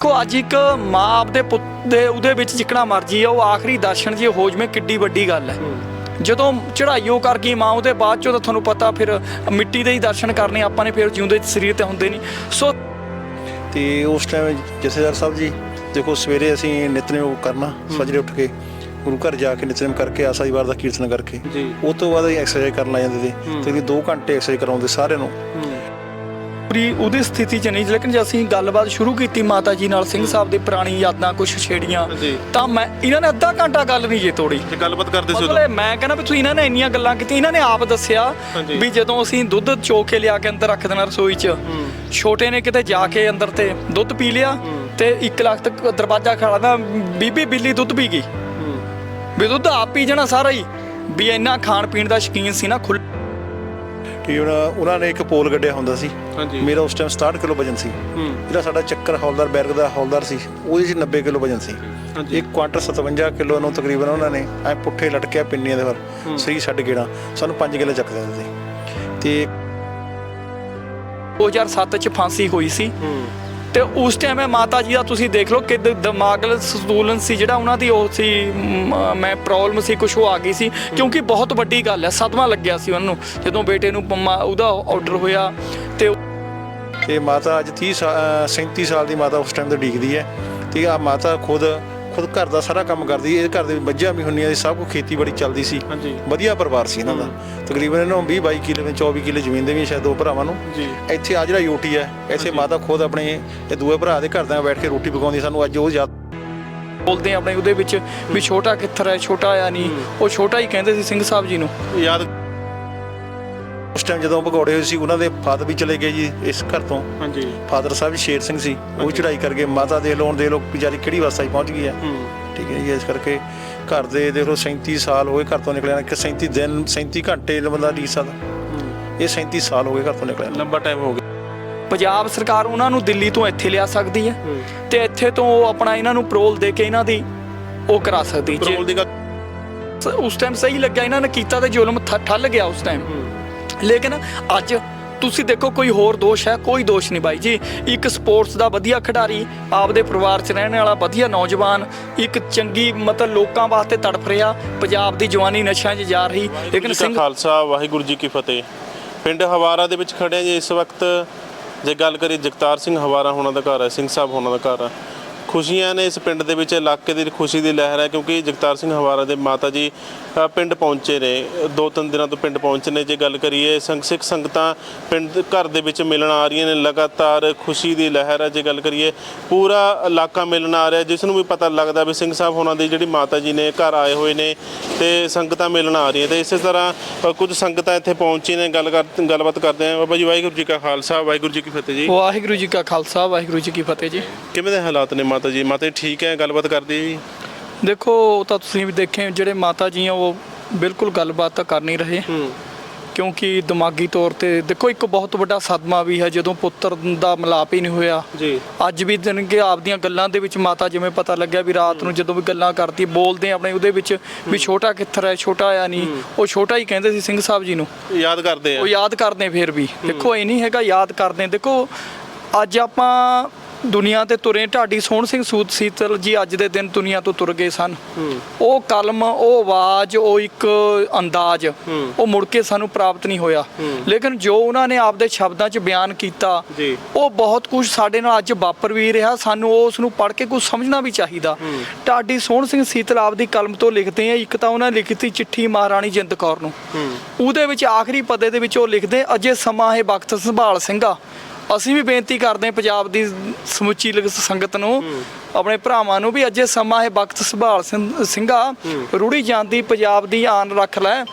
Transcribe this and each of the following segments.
ਕੋ ਅੱਜ ਇੱਕ ਮਾਂ ਆਪਦੇ ਪੁੱਤ ਦੇ ਉਹਦੇ ਵਿੱਚ ਜਿੱਕਣਾ ਮਰਜ਼ੀ ਆ ਉਹ ਆਖਰੀ ਦਰਸ਼ਨ ਜੇ ਹੋ ਜਵੇਂ ਕਿੱਡੀ ਵੱਡੀ ਗੱਲ ਹੈ। ਜਦੋਂ ਚੜਾਈਓ ਕਰ ਗਈ ਮਾਂ ਉਹਦੇ ਬਾਅਦ ਚੋਂ ਤਾਂ ਤੁਹਾਨੂੰ ਪਤਾ ਫਿਰ ਮਿੱਟੀ ਦੇ ਹੀ ਦਰਸ਼ਨ ਕਰਨੇ ਆਪਾਂ ਨੇ ਫਿਰ ਜਿਉਂਦੇ ਸਰੀਰ ਤੇ ਹੁੰਦੇ ਨਹੀਂ। ਸੋ ਤੇ ਉਸ ਟਾਈਮ ਜਥੇਦਾਰ ਸਾਹਿਬ ਜੀ ਦੇਖੋ ਸਵੇਰੇ ਅਸੀਂ ਨਿਤਨੇਮ ਕਰਨਾ ਸਜਰੇ ਉੱਠ ਕੇ ਗੁਰੂ ਘਰ ਜਾ ਕੇ ਨਿਤਨੇਮ ਕਰਕੇ ਆਸਾ ਦੀ ਵਾਰ ਦਾ ਕੀਰਤਨ ਕਰਕੇ ਜੀ। ਉਹ ਤੋਂ ਬਾਅਦ ਐਕਸਰਸਾਈਜ਼ ਕਰਨ ਲੱਗ ਜਾਂਦੇ ਸੀ। ਤੇ ਵੀ 2 ਘੰਟੇ ਐਕਸਰਸਾਈਜ਼ ਕਰਾਉਂਦੇ ਸਾਰਿਆਂ ਨੂੰ। ਪੂਰੀ ਉਹਦੀ ਸਥਿਤੀ ਚ ਨਹੀਂ ਲੇਕਿਨ ਜੇ ਅਸੀਂ ਗੱਲਬਾਤ ਸ਼ੁਰੂ ਕੀਤੀ ਮਾਤਾ ਜੀ ਨਾਲ ਸਿੰਘ ਸਾਹਿਬ ਦੀ ਪੁਰਾਣੀ ਯਾਦਾਂ ਕੁਝ ਛੇੜੀਆਂ ਜੀ। ਤਾਂ ਮੈਂ ਇਹਨਾਂ ਨੇ ਅੱਧਾ ਘੰਟਾ ਗੱਲ ਨਹੀਂ ਜੇ ਤੋੜੀ। ਤੇ ਗੱਲਬਾਤ ਕਰਦੇ ਸੀ ਉਦੋਂ? ਮਤਲਬ ਮੈਂ ਕਹਿੰਦਾ ਵੀ ਤੁਸੀਂ ਇਹਨਾਂ ਨੇ ਇੰਨੀਆਂ ਗੱਲਾਂ ਕੀਤੀਆਂ ਇਹਨਾਂ ਨੇ ਆਪ ਦੱਸਿਆ ਹਾਂਜੀ। ਵੀ ਜਦੋਂ ਅਸੀਂ ਦੁੱਧ ਚੋ ਕੇ ਲਿਆ ਕੇ ਅੰਦਰ ਰੱਖ ਦੇਣਾ ਰਸੋਈ 'ਚ ਛੋਟੇ ਨੇ ਕਿਤੇ ਜਾ ਕੇ ਅੰਦਰ ਤੇ ਦੁੱਧ ਪੀ ਲਿਆ ਤੇ 1 ਲੱਖ ਤੱਕ ਦਰਵਾਜ਼ਾ ਖੜਾਦਾ ਬੀਬੀ ਬਿੱਲੀ ਦੁੱਧ ਪੀ ਗਈ। ਵੀ ਦੁੱਧ ਆਪ ਪੀ ਜਾਣਾ ਸਾਰਾ ਹੀ ਵੀ ਇੰਨਾ ਖਾਣ ਪੀਣ ਦਾ ਸ਼ਕੀਨ ਸੀ ਨਾ ਖੁੱਲ ਹੈ ਉਹਨਾਂ- ਉਹਨਾਂ ਨੇ ਇੱਕ ਪੋਲ ਗੱਡਿਆ ਹੁੰਦਾ ਸੀ। ਹਾਂਜੀ। ਮੇਰਾ ਉਸ ਟਾਈਮ 67 ਕਿਲੋ ਵਜਨ ਸੀ। ਜਿਹੜਾ ਸਾਡਾ ਚੱਕਰ ਹੌਲਦਾਰ ਬੈਰਗ ਦਾ ਹੌਲਦਾਰ ਸੀ ਉਹਦੇ 'ਚ 90 ਕਿਲੋ ਵਜਨ ਸੀ। ਇੱਕ ਕੁਆਂਟਲ 57 ਕਿਲੋ ਨੂੰ ਤਕਰੀਬਨ ਉਹਨਾਂ ਨੇ ਐ ਪੁੱਠੇ ਲਟਕਿਆ ਪਿੰਨੀਆਂ ਦੇ ਪਰ ਸਹੀ ਛੱਡ ਗੇੜਾ ਸਾਨੂੰ 5 ਕਿਲੋ ਚੱਕ ਦਿੰਦੇ ਸੀ। ਤੇ 2007 ਚ ਫਾਂਸੀ ਹੋਈ ਸੀ। ਤੇ ਉਸ ਟਾਈਮ ਇਹ ਮਾਤਾ ਜੀ ਦਾ ਤੁਸੀਂ ਦੇਖ ਲਓ ਕਿ ਦਿਮਾਗਲ ਸੰਤੁਲਨ ਸੀ, ਜਿਹੜਾ ਉਹਨਾਂ ਦੀ ਉਹ ਸੀ, ਮੈਂ ਪ੍ਰੋਬਲਮ ਸੀ ਕੁਝ ਉਹ ਆ ਗਈ ਸੀ, ਕਿਉਂਕਿ ਬਹੁਤ ਵੱਡੀ ਗੱਲ ਹੈ, ਸਦਮਾ ਲੱਗਿਆ ਸੀ ਉਹਨੂੰ, ਜਦੋਂ ਬੇਟੇ ਨੂੰ ਪੰਮਾ- ਉਹਦਾ ਆਰਡਰ ਹੋਇਆ ਤੇ ਤੇ ਮਾਤਾ ਅੱਜ 30 ਸਾ- ਅਹ 37 ਸਾਲ ਦੀ ਮਾਤਾ ਉਸ ਟਾਈਮ ਤੇ ਡੀਕਦੀ ਹੈ, ਤੇ ਆ ਮਾਤਾ ਖੁਦ ਖੁਦ ਘਰ ਦਾ ਸਾਰਾ ਕੰਮ ਕਰਦੀ ਇਹ ਘਰ ਦੇ ਵਿੱਚ ਮੱਝਾਂ ਵੀ ਹੁੰਦੀਆਂ ਸੀ ਸਭ ਕੁਝ ਖੇਤੀਬਾੜੀ ਚੱਲਦੀ ਸੀ। ਹਾਂਜੀ। ਵਧੀਆ ਪਰਿਵਾਰ ਸੀ ਇਹਨਾਂ ਦਾ। ਤਕਰੀਬਨ ਇਹਨਾਂ ਨੂੰ 20 22 ਕਿੱਲੇ ਵਿੱਚ 24 ਕਿੱਲੇ ਜ਼ਮੀਨ ਦੇ ਵੀ ਸ਼ਾਇਦ ਦੋ ਭਰਾਵਾਂ ਨੂੰ। ਜੀ। ਇੱਥੇ ਆ ਜਿਹੜਾ ਯੂਟੀ ਹੈ ਇੱਥੇ ਮਾਤਾ ਖੁਦ ਆਪਣੇ ਇਹ ਦੂਏ ਭਰਾ ਦੇ ਘਰ ਦਾ ਬੈਠ ਕੇ ਰੋਟੀ ਪਕਾਉਂਦੀ ਸਾਨੂੰ ਅੱਜ ਉਹ ਯਾਦ ਬੋਲਦੇ ਆ ਆਪਣੇ ਉਹਦੇ ਵਿੱਚ ਵੀ ਛੋਟਾ ਕਿੱਥਰ ਹੈ ਛੋਟਾ ਆਇਆ ਨਹੀਂ। ਉਹ ਛੋਟਾ ਹੀ ਕਹਿੰਦੇ ਸੀ ਸਿੰਘ ਸਾਹਿਬ ਜੀ ਨੂੰ। ਯਾਦ ਉਸ ਟਾਈਮ ਜਦੋਂ ਭਗੌੜੇ ਹੋਏ ਸੀ ਉਹਨਾਂ ਦੇ ਫਾਦਰ ਵੀ ਚਲੇ ਗਏ ਜੀ ਇਸ ਘਰ ਤੋਂ। ਹਾਂਜੀ। ਫਾਦਰ ਸਾਹਿਬ ਸ਼ੇਰ ਸਿੰਘ ਸੀ ਉਹ ਚੜਾਈ ਕਰਕੇ ਮਾਤਾ ਦੇ ਲੋਨ ਦੇ ਲੋਕ ਵਿਚਾਰੀ ਕਿਹੜੀ ਅਵਸਥਾ 'ਚ ਪਹੁੰਚ ਗਈ ਹੈ ਹੂੰ। ਠੀਕ ਹੈ ਜੀ ਇਸ ਕਰਕੇ ਘਰ ਦੇ ਦੇਖ ਲਓ 37 ਸਾਲ ਹੋਏ ਘਰ ਤੋਂ ਨਿਕਲਿਆ ਕਿ 37 ਦਿਨ 37 ਘੰਟੇ ਬੰਦਾ ਡੀ ਸਕਦਾ ਇਹ 37 ਸਾਲ ਹੋ ਗਏ ਘਰ ਤੋਂ ਨਿਕਲਿਆ ਨੂੰ। ਲੰਬਾ ਟਾਈਮ ਹੋ ਗਿਆ। ਪੰਜਾਬ ਸਰਕਾਰ ਉਹਨਾਂ ਨੂੰ ਦਿੱਲੀ ਤੋਂ ਇੱਥੇ ਲਿਆ ਸਕਦੀ ਹੈ ਤੇ ਇੱਥੇ ਤੋਂ ਉਹ ਆਪਣਾ ਇਹਨਾਂ ਨੂੰ ਪ੍ਰੋਲ ਦੇ ਕੇ ਇਹਨਾਂ ਦੀ ਉਹ ਕਰਾ ਸਕਦੀ ਜੇ ਪਰੋਲ ਦੀ ਗੱਲ ਉਸ ਟਾਈਮ ਸਹੀ ਲੱਗਿਆ ਇਹਨਾਂ ਨੇ ਕੀਤਾ ਤੇ ਜ਼ੁਲਮ ਠੱਲ ਗਿਆ ਉਸ ਟਾਈਮ ਲੇਕਿਨ ਅੱਜ ਤੁਸੀਂ ਦੇਖੋ ਕੋਈ ਹੋਰ ਦੋਸ਼ ਹੈ ਕੋਈ ਦੋਸ਼ ਨਹੀਂ ਬਾਈ ਜੀ। ਇੱਕ ਸਪੋਰਟਸ ਦਾ ਵਧੀਆ ਖਿਡਾਰੀ ਆਪਦੇ ਪਰਿਵਾਰ 'ਚ ਰਹਿਣ ਵਾਲਾ ਵਧੀਆ ਨੌਜਵਾਨ ਇੱਕ ਚੰਗੀ ਮਤਲਬ ਲੋਕਾਂ ਵਾਸਤੇ ਤੜਫ ਰਿਹਾ ਪੰਜਾਬ ਦੀ ਜਵਾਨੀ ਨਸ਼ਿਆਂ 'ਚ ਜਾ ਰਹੀ ਲੇਕਿਨ ਸਿੰਘ ਖਾਲਸਾ ਵਾਹਿਗੁਰੂ ਜੀ ਕੀ ਫਤਿਹ। ਪਿੰਡ ਹਵਾਰਾ ਦੇ ਵਿੱਚ ਖੜੇ ਜੀ ਇਸ ਵਕਤ ਜੇ ਗੱਲ ਕਰੀਏ ਜਗਤਾਰ ਸਿੰਘ ਹਵਾਰਾ ਹੋਣਾ ਦਾ ਘਰ ਹੈ ਸਿੰਘ ਸਾਹਿਬ ਹੋਣਾ ਦਾ ਘਰ ਹੈ। ਖੁਸ਼ੀਆਂ ਨੇ ਇਸ ਪਿੰਡ ਦੇ ਵਿੱਚ ਇਲਾਕੇ ਦੀ ਖੁਸ਼ੀ ਦੀ ਲਹਿਰ ਹੈ ਕਿਉਂਕਿ ਜਗਤਾਰ ਸਿੰਘ ਹਵਾਰਾ ਦੇ ਮਾਤਾ ਜੀ ਪਿੰਡ ਪਹੁੰਚੇ ਨੇ। ਦੋ ਤਿੰਨ ਦਿਨਾਂ ਤੋਂ ਪਿੰਡ ਪਹੁੰਚੇ ਨੇ। ਜੇ ਗੱਲ ਕਰੀਏ ਸੰਗ ਸਿੱਖ ਸੰਗਤਾਂ ਪਿੰਡ ਘਰ ਦੇ ਵਿੱਚ ਮਿਲਣ ਆ ਰਹੀਆਂ ਨੇ। ਲਗਾਤਾਰ ਖੁਸ਼ੀ ਦੀ ਲਹਿਰ ਹੈ ਜੇ ਗੱਲ ਕਰੀਏ ਪੂਰਾ ਇਲਾਕਾ ਮਿਲਣ ਆ ਰਿਹਾ ਜਿਸ ਨੂੰ ਵੀ ਪਤਾ ਲੱਗਦਾ ਵੀ ਸਿੰਘ ਸਾਹਿਬ ਹੋਣਾ ਦੀ ਜਿਹੜੀ ਮਾਤਾ ਜੀ ਨੇ ਘਰ ਆਏ ਹੋਏ ਨੇ ਤੇ ਸੰਗਤਾਂ ਮਿਲਣ ਆ ਰਹੀਆਂ ਤੇ ਇਸੇ ਤਰ੍ਹਾਂ ਕੁਝ ਸੰਗਤਾਂ ਇੱਥੇ ਪਹੁੰਚੀ ਨੇ। ਗੱਲ ਕਰ ਗੱਲਬਾਤ ਕਰਦੇ ਆ ਬਾਬਾ ਜੀ ਵਾਹਿਗੁਰੂ ਜੀ ਕਾ ਖਾਲਸਾ ਵਾਹਿਗੁਰੂ ਜੀ ਕੀ ਫਤਿਹ ਜੀ। ਵਾਹਿਗੁਰੂ ਜੀ ਕਾ ਖਾਲਸਾ ਵਾਹਿਗੁਰੂ ਜੀ ਕੀ ਫਤਿਹ ਜੀ। ਕਿਵੇਂ ਦੇ ਹਾਲਾਤ ਨੇ ਮਾਤਾ ਜੀ? ਮਾਤਾ ਜੀ ਠੀਕ ਹੈ? ਗੱਲਬਾਤ ਕਰਦੀ ਜੀ। ਦੇਖੋ ਉਹ ਤਾਂ ਤੁਸੀਂ ਵੀ ਦੇਖੇ ਜਿਹੜੇ ਮਾਤਾ ਜੀ ਆ ਉਹ ਬਿਲਕੁਲ ਗੱਲਬਾਤ ਤਾਂ ਕਰ ਨਹੀਂ ਰਹੇ। ਕਿਉਂਕਿ ਦਿਮਾਗੀ ਤੌਰ ਤੇ ਦੇਖੋ ਇੱਕ ਬਹੁਤ ਵੱਡਾ ਸਦਮਾ ਵੀ ਹੈ ਜਦੋਂ ਪੁੱਤਰ ਦਾ ਮਿਲਾਪ ਹੀ ਨਹੀਂ ਹੋਇਆ। ਜੀ। ਅੱਜ ਵੀ ਦਿਨ ਕਿ ਆਪਦੀਆਂ ਗੱਲਾਂ ਦੇ ਵਿੱਚ ਮਾਤਾ ਜਿਵੇਂ ਪਤਾ ਲੱਗਿਆ ਵੀ ਰਾਤ ਨੂੰ ਜਦੋਂ ਵੀ ਗੱਲਾਂ ਕਰਦੀ ਬੋਲਦੇ ਆ ਆਪਣੇ ਉਹਦੇ ਵਿੱਚ ਵੀ ਛੋਟਾ ਕਿੱਥਰ ਹੈ ਛੋਟਾ ਆਇਆ ਨਹੀਂ। ਉਹ ਛੋਟਾ ਹੀ ਕਹਿੰਦੇ ਸੀ ਸਿੰਘ ਸਾਹਿਬ ਜੀ ਨੂੰ। ਯਾਦ ਕਰਦੇ ਆ। ਉਹ ਯਾਦ ਕਰਦੇ ਫਿਰ ਵੀ। ਦੇਖੋ ਇਹ ਨਹੀਂ ਹੈਗਾ ਯਾਦ ਕਰਦੇ। ਦੇਖੋ ਅੱਜ ਆਪਾਂ ਦੁਨੀਆ ਤੇ ਤੁਰੇ। ਢਾਡੀ ਸੋਹਣ ਸਿੰਘ ਸੂਤ ਸੀਤਲ ਜੀ ਅੱਜ ਦੇ ਦਿਨ ਦੁਨੀਆ ਤੋਂ ਤੁਰ ਗਏ ਸਨ। ਉਹ ਕਲਮ ਉਹ ਆਵਾਜ਼ ਉਹ ਇੱਕ ਅੰਦਾਜ਼ ਉਹ ਮੁੜ ਕੇ ਸਾਨੂੰ ਪ੍ਰਾਪਤ ਨਹੀਂ ਹੋਇਆ। ਲੇਕਿਨ ਜੋ ਉਹਨਾਂ ਨੇ ਆਪਦੇ ਸ਼ਬਦਾਂ 'ਚ ਬਿਆਨ ਕੀਤਾ ਉਹ ਬਹੁਤ ਕੁਝ ਸਾਡੇ ਨਾਲ ਅੱਜ ਵਾਪਰ ਵੀ ਰਿਹਾ। ਸਾਨੂੰ ਉਸ ਨੂੰ ਪੜ੍ਹ ਕੇ ਕੁਝ ਸਮਝਣਾ ਵੀ ਚਾਹੀਦਾ। ਢਾਡੀ ਸੋਹਣ ਸਿੰਘ ਸੀਤਲ ਆਪਦੀ ਕਲਮ ਤੋਂ ਲਿਖਦੇ ਆ। ਇੱਕ ਤਾਂ ਉਹਨਾਂ ਨੇ ਲਿਖੀ ਛਿੱਠੀ ਮਹਾਰਾਣੀ ਜਿੰਦ ਕੌਰ ਨੂੰ। ਉਹਦੇ ਵਿੱਚ ਆਖਰੀ ਪਦੇ ਦੇ ਵਿੱਚ ਉਹ ਲਿਖਦੇ ਅਜੇ ਸਮਾਂ ਹੈ ਵਕਤ ਸੰਭਾਲ ਸਿੰਘਾ। ਅਸੀਂ ਵੀ ਬੇਨਤੀ ਕਰਦੇ ਹਾਂ ਪੰਜਾਬ ਦੀ ਸਮੁੱਚੀ ਲਗ- ਸੰਗਤ ਨੂੰ, ਆਪਣੇ ਭਰਾਵਾਂ ਨੂੰ ਵੀ ਅਜੇ ਸਮਾਂ ਇਹ ਵਕਤ ਸੰਭਾਲ ਸਿੰਘ- ਸਿੰਘਾ ਰੂੜੀ ਜਾਂਦੀ ਪੰਜਾਬ ਦੀ ਆਨ ਰੱਖ ਲੈ।